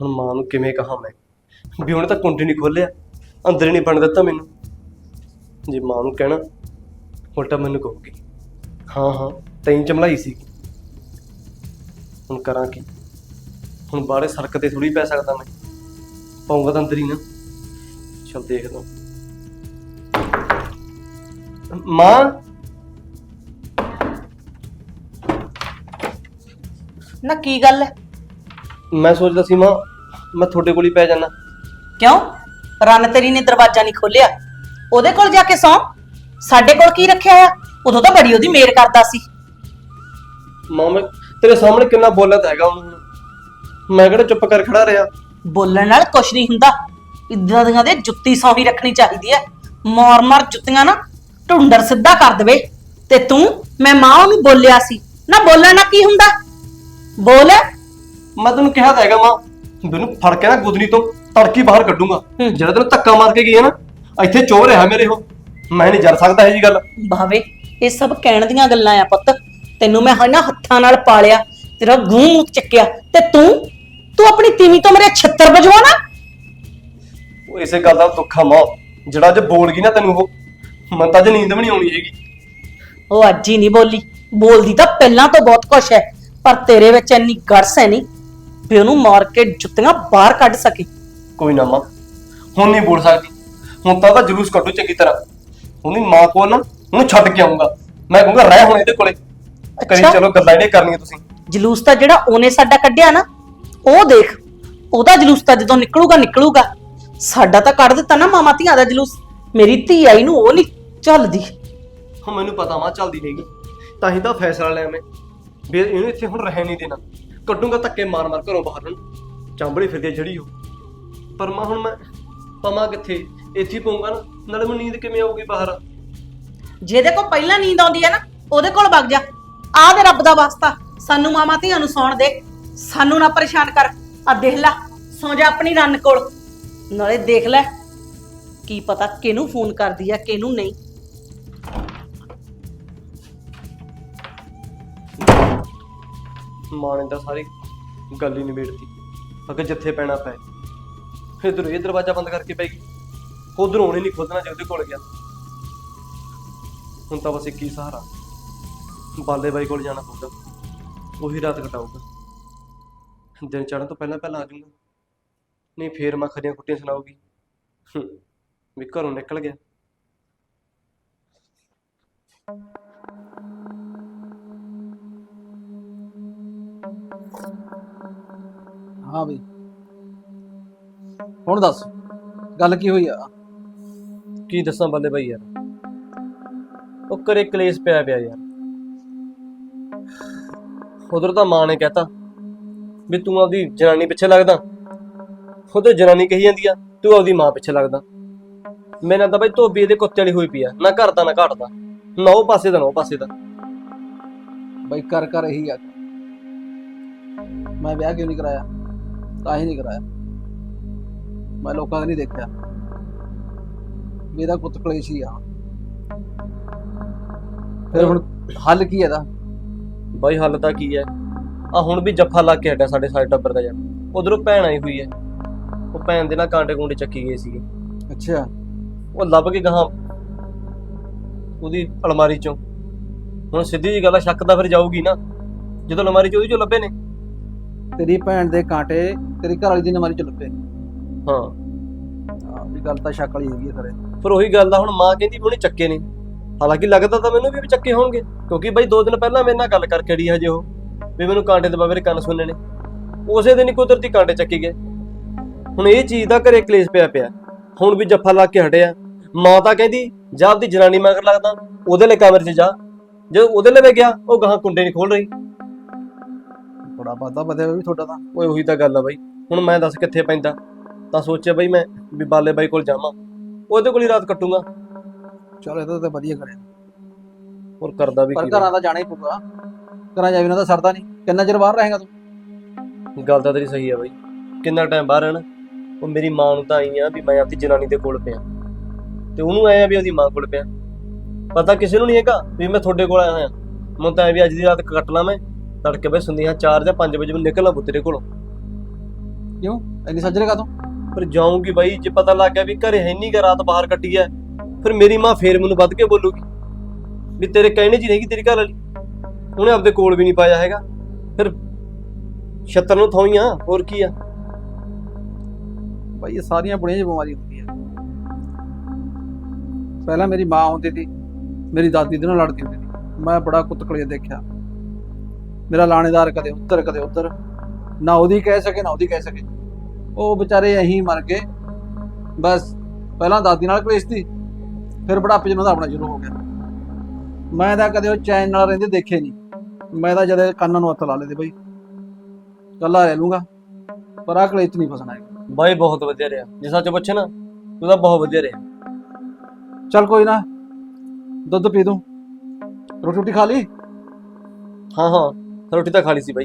ਹੁਣ ਮਾਂ ਨੂੰ ਕਿਵੇਂ ਕਹਾਂ ਮੈਂ? ਵੀ ਉਹਨੇ ਤਾਂ ਕੁੰਡੀ ਨਹੀਂ ਖੋਲਿਆ ਅੰਦਰ ਹੀ ਨਹੀਂ ਬਣ ਦਿੱਤਾ ਮੈਨੂੰ। ਜੇ ਮਾਂ ਨੂੰ ਕਹਿਣਾ ਉਲਟਾ ਮੈਨੂੰ ਕਹੂਗੀ ਹਾਂ ਹਾਂ ਤੈਨੂੰ ਚਮਲਾਈ ਸੀ। ਹੁਣ ਕਰਾਂ ਕੀ? ਹੁਣ ਬਾਹਰੇ ਸੜਕ ਤੇ ਥੋੜੀ ਪੈ ਸਕਦਾ ਮੈਂ। ਪਾਉਂਗਾ ਤਾਂ ਅੰਦਰ ਹੀ ਨਾ। ਚਲ ਦੇਖਦਾ ਮਾਂ? ਨਾ ਕੀ ਗੱਲ ਹੈ? ਮੈਂ ਸੋਚਦਾ ਸੀ ਮਾਂ ਮੈਂ ਤੁਹਾਡੇ ਕੋਲ ਹੀ ਪੈ ਜਾਣਾ ਕਿਉਂ? ਰਣ ਤੇਰੀ ਨੇ ਦਰਵਾਜ਼ਾ ਨਹੀਂ ਖੋਲਿਆ ਉਹਦੇ ਕੋਲ ਜਾ ਕੇ ਸੌਂ। ਸਾਡੇ ਕੋਲ ਕੀ ਰੱਖਿਆ ਆ? ਉਦੋਂ ਤਾਂ ਬੜੀ ਉਹਦੀ ਮੇਰ ਕਰਦਾ ਸੀ। ਮਾਂ ਮੈਂ ਤੇਰੇ ਸਾਹਮਣੇ ਕਿੰਨਾ ਬੋਲਿਆ ਤਾਂ ਹੈਗਾ ਉਹਨੂੰ ਹੁਣ। ਮੈਂ ਕਿਹੜਾ ਚੁੱਪ ਕਰ ਖੜਾ ਰਿਹਾ? ਬੋਲਣ ਨਾਲ ਕੁਛ ਨਹੀਂ ਹੁੰਦਾ। ਇਦਾਂ ਦੀਆਂ ਦੇ ਜੁੱਤੀ ਸੌਹੀ ਰੱਖਣੀ ਚਾਹੀਦੀ ਹੈ ਮਾਰ ਮਾਰ ਜੁੱਤੀਆਂ ਨਾ ਢੁੰਡਰ ਸਿੱਧਾ ਕਰ ਦੇਵੇ। ਤੇ ਤੂੰ ਮੈਂ ਮਾਂ ਨੂੰ ਬੋਲਿਆ ਸੀ। ਨਾ ਬੋਲਣ ਨਾਲ ਕੀ ਹੁੰਦਾ? ਬੋਲ। ਮੈਂ ਤੈਨੂੰ ਕਿਹਾ ਤਾਂ ਹੈਗਾ ਮਾਂ ਮੈਨੂੰ ਫੜ ਕੇ ਨਾ ਗੁਦਨੀ ਤੋਂ ਤੜਕੀ ਬਾਹਰ ਕੱਢੂੰਗਾ। ਜਿਹੜਾ ਤੈਨੂੰ ਧੱਕਾ ਮਾਰ ਕੇ ਗਈ ਹੈ ਨਾ ਇੱਥੇ ਚੋਰ ਰਿਹਾ ਮੇਰੇ ਉਹ। ਮੈਂ ਨਹੀਂ ਜਰ ਸਕਦਾ ਇਹ ਜੀ ਗੱਲ। ਭਾਵੇ ਇਹ ਸਭ ਕਹਿਣ ਦੀਆਂ ਗੱਲਾਂ ਆ ਪੁੱਤ। ਤੈਨੂੰ ਮੈਂ ਹਨਾ ਹੱਥਾਂ ਨਾਲ ਪਾਲਿਆ ਤੇਰਾ ਗੂੰ ਚੱਕਿਆ। ਤੇ ਤੂੰ ਤੂੰ ਆਪਣੀ ਤੀਵੀਂ ਤੋਂ ਮੇਰੇ ਛੱਤਰ ਵਜਵਾਣਾ ਉਹ ਇਸੇ ਗੱਲ ਦਾ ਦੁੱਖ ਮਾਂ। ਜਿਹੜਾ ਅੱਜ ਬੋਲ ਗਈ ਨਾ ਤੈਨੂੰ ਉਹ ਮਨ ਤਾਂ ਅੱਜ ਨੀਂਦ ਵੀ ਨਹੀਂ ਆਉਣੀ ਹੈਗੀ। ਉਹ ਅੱਜ ਹੀ ਨਹੀਂ ਬੋਲੀ। ਬੋਲਦੀ ਤਾਂ ਪਹਿਲਾਂ ਤੋਂ ਬਹੁਤ ਕੁਛ ਹੈ ਪਰ ਤੇਰੇ ਵਿੱਚ ਇੰਨੀ ਗਰਸ ਹੈ ਨਹੀਂ। ਵੀ ਉਹਨੂੰ ਮਾਰ ਕੇ ਜੁੱਤੀਆਂ ਬਾਹਰ ਕੱਢ ਸਕੇ। ਕੋਈ ਨਾ ਮਾਂ ਹੁਣ ਨਹੀਂ ਬੋਲ ਸਕਦੀ। ਹੁਣ ਤਾਂ ਉਹਦਾ ਜਲੂਸ ਕੱਢੂ ਚੰਗੀ ਤਰ੍ਹਾਂ। ਉਹਦੀ ਮਾਂ ਕੋਲ ਨਾ ਉਹਨੂੰ ਛੱਡ ਕੇ ਆਉਂਗਾ ਮੈਂ ਕਹੂੰਗਾ ਰਹਿ ਹੁਣ ਇਹਦੇ ਕੋਲੇ। ਕਰੀ ਅੱਛਾ। ਚਲੋ ਗੱਲਾਂ ਜਿਹੜੀਆਂ ਕਰਨੀਆਂ ਤੁਸੀਂ। ਜਲੂਸ ਤਾਂ ਜਿਹੜਾ ਉਹਨੇ ਸਾਡਾ ਕੱਢਿਆ ਨਾ ਉਹ ਦੇਖ। ਉਹਦਾ ਜਲੂਸ ਤਾਂ ਜਦੋਂ ਨਿਕਲੂਗਾ ਨਿਕਲੂਗਾ। ਸਾਡਾ ਤਾਂ ਕੱਢ ਦਿੱਤਾ ਨਾ ਮਾਮਾ ਧੀਆਂ ਦਾ ਜਲੂਸ। ਮੇਰੀ ਧੀ ਆਈ ਨੂੰ ਉਹ ਨਹੀਂ ਚੱਲਦੀ। ਹੁਣ ਮੈਨੂੰ ਪਤਾ ਮਾਂ ਚੱਲਦੀ ਨਹੀਂਗੀ ਤਾਂ ਹੀ ਤਾਂ ਫੈਸਲਾ ਲਿਆ ਮੈਂ। ਵੀ ਇਹਨੂੰ ਇੱਥੇ ਹੁਣ ਰਹਿ ਨਹੀਂ ਦੇਣਾ। ਕੱਢੂੰਗਾ ਧੱਕੇ ਮਾਰ ਮਾਰ ਘਰੋਂ ਬਾਹਰ ਨੂੰ। ਚਾਂਬੜੀ ਫਿਰਦੀ ਜਿਹੜੀ ਉਹ। ਪਰ ਮਾਂ, ਹੁਣ ਮੈਂ ਪਵਾਂ ਕਿੱਥੇ? ਇੱਥੇ ਹੀ ਪਊਂਗਾ ਨਾ। ਨਾਲੇ ਮੈਨੂੰ ਨੀਂਦ ਕਿਵੇਂ ਆਊਗੀ ਬਾਹਰ? ਜਿਹਦੇ ਕੋਲ ਪਹਿਲਾਂ ਨੀਂਦ ਆਉਂਦੀ ਹੈ ਨਾ, ਉਹਦੇ ਕੋਲ ਵਗ ਜਾ। ਆਹ ਦੇ ਰੱਬ ਦਾ ਵਾਸਤਾ। ਸਾਨੂੰ ਮਾਮਾ ਧੀਆਂ ਨੂੰ ਸੌਣ ਦੇ। ਸਾਨੂੰ ਨਾ ਪਰੇਸ਼ਾਨ ਕਰ। ਆ ਦੇਖ ਲੈ, ਸੌ ਜਾ ਆਪਣੀ ਰੰਨ ਕੋਲ। ਨਾਲੇ ਦੇਖ ਲੈ, ਕੀ ਪਤਾ ਕਿਹਨੂੰ ਫੋਨ ਕਰਦੀ ਆ, ਕਿਹਨੂੰ ਨਹੀਂ। ਮਾਂ ਨੇ ਸਾਰੀ ਗੱਲ ਹੀ ਨਿਬੇੜਤੀ। ਅਗਰ ਜਿੱਥੇ ਪੈਣਾ ਪਏ ਇਧਰ ਇਹ ਦਰਵਾਜ਼ਾ ਬੰਦ ਕਰਕੇ ਪੈ ਗਈ। ਉਧਰੋਂ ਉਹਨੇ ਨਹੀਂ ਖੋਲਣਾ ਜੇ ਉਹਦੇ ਕੋਲ ਗਿਆ। ਹੁਣ ਤਾਂ ਬਸ ਇੱਕ ਹੀ ਸਹਾਰਾ। ਬਾਲੇ ਬਾਈ ਕੋਲ ਜਾਣਾ ਪਊਗਾ। ਉਹੀ ਰਾਤ ਕਟਾਊਗਾ। ਦਿਨ ਚੜਨ ਤੋਂ ਪਹਿਲਾਂ ਪਹਿਲਾਂ ਆ ਜਾਊਗਾ। ਨਹੀਂ, ਫੇਰ ਮੈਂ ਖਰੀਆਂ ਕੁੱਟੀਆਂ ਸੁਣਾਉਗੀ ਵੀ ਘਰੋਂ ਨਿਕਲ ਗਿਆ। ਹਾਂ ਬਈ। ਹੁਣ ਦੱਸ ਗੱਲ ਕੀ ਹੋਈ ਆ? ਕੀ ਦੱਸਾਂ ਬੱਲੇ ਬਾਈ ਯਾਰ। ਉਹ ਘਰੇ ਕਲੇਸ਼ ਪਿਆ ਪਿਆ ਯਾਰ। ਉਧਰ ਤਾਂ ਮਾਂ ਨੇ ਕਹਿਤਾ ਵੀ ਤੂੰ ਆਪਦੀ ਜਨਾਨੀ ਪਿੱਛੇ ਲੱਗਦਾ। ਉਹਦੇ ਜਨਾਨੀ ਕਹੀ ਜਾਂਦੀ ਆ ਤੂੰ ਆਪਦੀ ਮਾਂ ਪਿੱਛੇ ਲੱਗਦਾ। ਮੈਨਾਂ ਤਾਂ ਬਾਈ ਧੋਬੀ ਇਹਦੇ ਕੁੱਤੇ ਵਾਲੀ ਹੋਈ ਪਈ ਆ ਨਾ ਘਰ ਦਾ ਨਾ ਘਾਟ ਦਾ ਨਾ ਉਹ ਪਾਸੇ ਦਾ ਨਾ ਉਹ ਪਾਸੇ ਦਾ। ਬਈ ਕਰ ਕਰ ਇਹੀ ਆ। ਮੈਂ ਵਿਆਹ ਕਿਉਂ ਨਹੀਂ ਕਰਾਇਆ? ਤਾਂ ਹੀ ਨਹੀਂ ਕਰਾਇਆ। ਮੈਂ ਲੋਕਾਂ ਦਾ ਨਹੀਂ ਦੇਖਿਆ। ਮੇਰਾ ਪੁੱਤ ਕਲੇਸ਼ੀ ਆ। ਫਿਰ ਹੁਣ ਹੱਲ ਕੀ ਹੈ ਇਹਦਾ? ਬਾਈ ਹੱਲ ਤਾਂ ਕੀ ਹੈ? ਆ ਹੁਣ ਵੀ ਜੱਫਾ ਲਾ ਕੇ ਹਟਿਆ ਸਾਡੇ ਸਾਰੇ ਟੱਬਰ ਦਾ ਯਾਰ। ਉਧਰੋਂ ਭੈਣ ਆਈ ਹੋਈ ਹੈ। ਉਹ ਭੈਣ ਦੇ ਨਾਲ ਕਾਂਟੇ ਕੁੰਡੇ ਚੱਕੀ ਗਏ ਸੀਗੇ। ਅੱਛਾ। ਉਹ ਲੱਭ ਕੇ ਗਾਹਾਂ ਉਹਦੀ ਅਲਮਾਰੀ ਚੋਂ। ਹੁਣ ਸਿੱਧੀ ਜੀ ਗੱਲ ਆ ਸ਼ੱਕ ਤਾਂ ਫਿਰ ਜਾਊਗੀ ਨਾ। ਜਦੋਂ ਅਲਮਾਰੀ ਚ ਉਹਦੀ ਚੋਂ ਲੱਭੇ ਨੇ। ਤੇਰੀ ਭੈਣ ਦੇ ਕਾਂਟੇ ਤੇਰੀ ਘਰ ਵਾਲੀ ਦੀ ਨਮਾਰੀ ਚ ਲੱਪੇ ਹਾਂ। ਵੀ ਗੱਲ ਤਾਂ ਸ਼ੱਕ ਵਾਲੀ ਹੈਗੀ ਖਰੇ ਫਿਰ ਉਹੀ ਗੱਲ ਦਾ ਹੁਣ ਮਾਂ ਕਹਿੰਦੀ ਵੀ ਉਹਨੇ ਚੱਕੇ ਨੇ। ਹਾਲਾਂਕਿ ਲੱਗਦਾ ਤਾਂ ਮੈਨੂੰ ਵੀ ਵੀ ਚੱਕੇ ਹੋਣਗੇ ਕਿਉਂਕਿ ਬਾਈ ਦੋ ਦਿਨ ਪਹਿਲਾਂ ਮੇਰੇ ਨਾਲ ਗੱਲ ਕਰਕੇ ਅੜੀ ਹਜੇ ਉਹ ਵੀ ਮੈਨੂੰ ਕਾਂਟੇ ਦਬਾ ਮੇਰੇ ਕੰਨ ਸੁਣਨੇ ਨੇ। ਉਸੇ ਦਿਨ ਹੀ ਕੁਦਰਤੀ ਕਾਂਟੇ ਚੱਕੇ ਗਏ। ਹੁਣ ਇਹ ਚੀਜ਼ ਦਾ ਘਰੇ ਕਲੇਸ਼ ਪਿਆ ਪਿਆ। ਹੁਣ ਵੀ ਜੱਫਾ ਲਾ ਕੇ ਹਟਿਆ। ਮਾਂ ਤਾਂ ਕਹਿੰਦੀ ਜਾ ਆਪਦੀ ਜਨਾਨੀ ਮਗਰ ਲੱਗਦਾ ਉਹਦੇ ਲਈ ਕਮਰੇ 'ਚ ਜਾ। ਜਦੋਂ ਉਹਦੇ ਲਈ ਗਿਆ ਉਹ ਗਾਹਾਂ ਕੁੰਡੇ ਨਹੀਂ ਖੋਲ ਰਹੀ। ਥੋੜਾ ਬਾਦਾ ਵਧਿਆ ਵੀ ਤੁਹਾਡਾ ਤਾਂ। ਓਏ ਉਹੀ ਤਾਂ ਗੱਲ ਆ ਬਾਈ। ਹੁਣ ਮੈਂ ਦੱਸ ਕਿੱਥੇ ਪੈਂਦਾ? ਤਾਂ ਸੋਚਿਆ ਬਾਈ ਮੈਂ ਵੀ ਬਾਲੇ ਬਾਈ ਕੋਲ ਜਾਵਾਂ। ਉਹਦੇ ਕੋਲ ਹੀ ਰਾਤ ਕੱਟੂੰਗਾ। ਚਲ ਇਹਦਾ ਤਾਂ ਵਧੀਆ ਕਰਿਆ। ਹੋਰ ਕਰਦਾ ਵੀ ਪਰ ਕੀ ਘਰਾਂ ਦਾ ਜਾਣਾ ਹੀ ਪਊਗਾ। ਘਰਾਂ ਜਾ ਬਿਨਾਂ ਤਾਂ ਸਰਦਾ ਨਹੀਂ। ਕਿੰਨਾ ਚਿਰ ਬਾਹਰ ਰਹੇਗਾ ਤੂੰ? ਗੱਲ ਤਾਂ ਤੇਰੀ ਸਹੀ ਆ ਬਾਈ। ਕਿੰਨਾ ਟਾਈਮ ਬਾਹਰ ਰਹਿਣਾ? ਉਹ ਮੇਰੀ ਮਾਂ ਨੂੰ ਤਾਂ ਆਈ ਆ ਵੀ ਮੈਂ ਆਪਣੀ ਜਨਾਨੀ ਦੇ ਕੋਲ ਪਿਆ। ਤੇ ਉਹਨੂੰ ਆਇਆ ਵੀ ਉਹਦੀ ਮਾਂ ਕੋਲ ਪਿਆ। ਪਤਾ ਕਿਸੇ ਨੂੰ ਨਹੀਂ ਹੈਗਾ ਵੀ ਮੈਂ ਤੁਹਾਡੇ ਕੋਲ ਆਇਆ ਹੋਇਆ। ਮੈਨੂੰ ਤਾਂ ਐ ਵੀ ਅੱਜ ਦੀ ਰਾਤ ਕੱਟ ਲਾਂ ਮੈਂ। ਤੜਕੇ ਬਈ ਹਾਂ 4 ਜਾਂ 5 ਵਜੇ ਮੈਂ ਨਿਕਲਣਾ ਪੁੱਤਰੇ ਕੋਲੋਂ। ਕਿਉਂ? ਇੰਨੀ ਸੱਜਰੇ ਕਾ ਤੂੰ ਪਰ ਜਾਊਂਗੀ ਬਾਈ ਜੇ ਪਤਾ ਲੱਗ ਗਿਆ ਵੀ ਘਰੇ ਹੈ ਨਹੀਂ ਗਾ ਰਾਤ ਬਾਹਰ ਕੱਟੀ ਐ ਫਿਰ ਮੇਰੀ ਮਾਂ ਫੇਰ ਮੈਨੂੰ ਵੱਧ ਕੇ ਬੋਲੂਗੀ ਵੀ ਤੇਰੇ ਕਹਿਣੇ ਜੀ ਨਹੀਂ ਤੇਰੀ ਘਰ ਵਾਲੀ। ਉਹਨੇ ਆਪਦੇ ਕੋਲ ਵੀ ਨਹੀਂ ਪਾਇਆ ਹੈਗਾ। ਫਿਰ ਛੱਤਰ ਨੂੰ ਥੋਈਆਂ ਹੋਰ ਕੀ ਆ? ਭਾਈ ਇਹ ਸਾਰੀਆਂ ਬੁੜੀਆਂ ਦੀ ਬਿਮਾਰੀ ਹੁੰਦੀ ਹੈ ਪਹਿਲਾਂ ਮੇਰੀ ਮਾਂ ਹੁੰਦੀ ਸੀ ਮੇਰੀ ਦਾਦੀ ਦੇ ਨਾਲ ਲੜਦੀ ਹੁੰਦੀ ਸੀ ਮੈਂ ਬੜਾ ਕੁੱਤਕਲੇ ਦੇਖਿਆ। ਮੇਰਾ ਲਾਣੇਦਾਰ ਕਦੇ ਉੱਧਰ ਕਦੇ ਉੱਧਰ। ਨਾ ਉਹਦੀ ਕਹਿ ਸਕੇ ਨਾ ਉਹਦੀ ਕਹਿ ਸਕੇ। ਉਹ ਵਿਚਾਰੇ ਅਹੀਂ ਮਰ ਗਏ। ਬਸ ਪਹਿਲਾਂ ਦਾਦੀ ਨਾਲ ਕਲੇਸ਼ ਸੀ ਫਿਰ ਬੁਢਾਪੇ 'ਚ ਉਹਨਾਂ ਦਾ ਆਪਣਾ ਸ਼ੁਰੂ ਹੋ ਗਿਆ। ਮੈਂ ਤਾਂ ਕਦੇ ਉਹ ਚੈਨ ਨਾਲ ਰਹਿੰਦੇ ਦੇਖੇ ਨਹੀਂ। ਮੈਂ ਤਾਂ ਜਦ ਕੰਨਾਂ ਨੂੰ ਹੱਥ ਲਾ ਲੈਦੇ ਬਈ ਕੱਲਾ ਰਹਿ ਲੂੰਗਾ ਪਰ ਆ ਕਲੇਸ਼ ਨਹੀਂ ਫਸਣਾ ਹੈਗਾ। ਬਾਈ ਬਹੁਤ ਵਧੀਆ ਰਿਹਾ। ਜੇ ਸੱਚ ਪੁੱਛੇ ਨਾ ਤੂੰ ਤਾਂ ਬਹੁਤ ਵਧੀਆ ਰਿਹਾ। ਚੱਲ ਕੋਈ ਨਾ ਦੁੱਧ ਪੀ ਦੂੰ ਰੋਟੀ ਰੋਟੀ ਖਾ ਲਈ? ਹਾਂ ਹਾਂ। ਰੋਟੀ ਤਾਂ ਖਾ ਲਈ ਸੀ ਬਾਈ।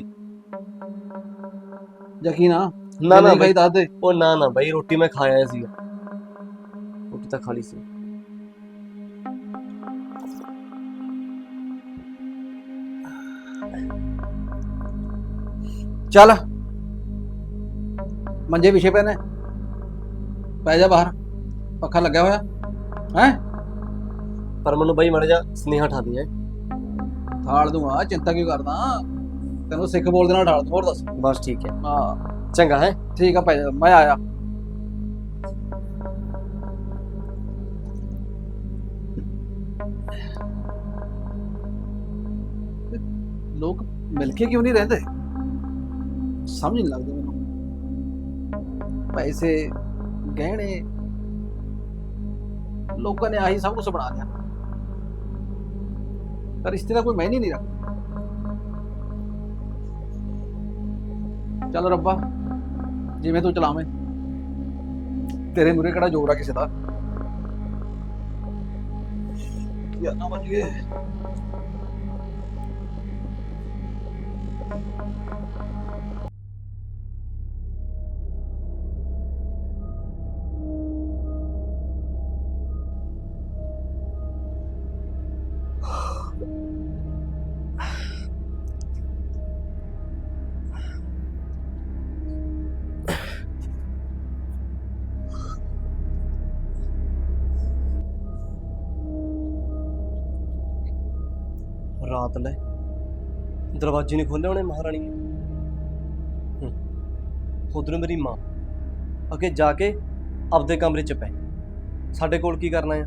ਯਕੀਨ ਆ? ਨਾ ਨਾ ਭਾਈ ਬਾਈ। ਦੱਸ ਦੇ। ਉਹ ਨਾ ਨਾ ਬਾਈ ਰੋਟੀ ਮੈਂ ਖਾ ਆਇਆ ਸੀਗਾ ਰੋਟੀ ਤਾਂ ਖਾ ਲਈ ਸੀ। ਚੱਲ। ਮੰਜੇ ਵਿਛੇ ਪਏ ਨੇ। ਪੈ ਜਾ ਬਾਹਰ। ਪੱਖਾ ਲੱਗਿਆ ਹੋਇਆ। ਹੈ? ਪਰ ਮੈਨੂੰ ਬਾਈ ਮੜ ਜਾ ਸਨੇਹਾ ਠਾ ਦੀ। ਹੈ ਠਾਲ ਦੂੰਗਾ। ਚਿੰਤਾ ਕਿਉਂ ਕਰਦਾ? ਤੈਨੂੰ ਸਿੱਖ ਬੋਲ ਦੇ ਨਾਲ ਠਾਲ ਦੂੰ ਹੋਰ ਦੱਸ। ਬਸ ਠੀਕ ਹੈ। ਹਾਂ। ਚੰਗਾ ਹੈ। ਠੀਕ ਆ ਪੈ ਜਾ ਮੈਂ ਆਇਆ। ਲੋਕ ਮਿਲ ਕੇ ਕਿਉਂ ਨਹੀਂ ਰਹਿੰਦੇ? ਸਮਝ ਨਹੀਂ ਲੱਗਦੀ ਮੈਨੂੰ। ਪੈਸੇ ਗਹਿਣੇ। ਲੋਕਾਂ ਨੇ ਆਹੀ ਸਭ ਕੁਝ ਬਣਾ ਲਿਆ। ਪਰ ਰਿਸ਼ਤੇ ਦਾ ਕੋਈ ਮਾਇਨੇ ਨਹੀਂ ਰੱਖਦਾ। ਚੱਲ ਰੱਬਾ, ਜਿਵੇਂ ਤੂੰ ਚਲਾਵੇਂ। ਤੇਰੇ ਮੂਰੇ ਕਿਹੜਾ ਜੋਰ ਆ ਕਿਸੇ ਦਾ? ਯਾਰ ਨਾ ਵੱਜ ਗਏ ਰਾਤ ਲੈ। ਦਰਵਾਜ਼ੇ ਨਹੀਂ ਖੋਲੇ ਉਹਨੇ ਮਹਾਰਾਣੀ ਨੇ। ਉਧਰੋਂ ਮੇਰੀ ਮਾਂ। ਅੱਗੇ ਜਾ ਕੇ ਆਪਦੇ ਕਮਰੇ 'ਚ ਪੈ। ਸਾਡੇ ਕੋਲ ਕੀ ਕਰਨਾ ਆ?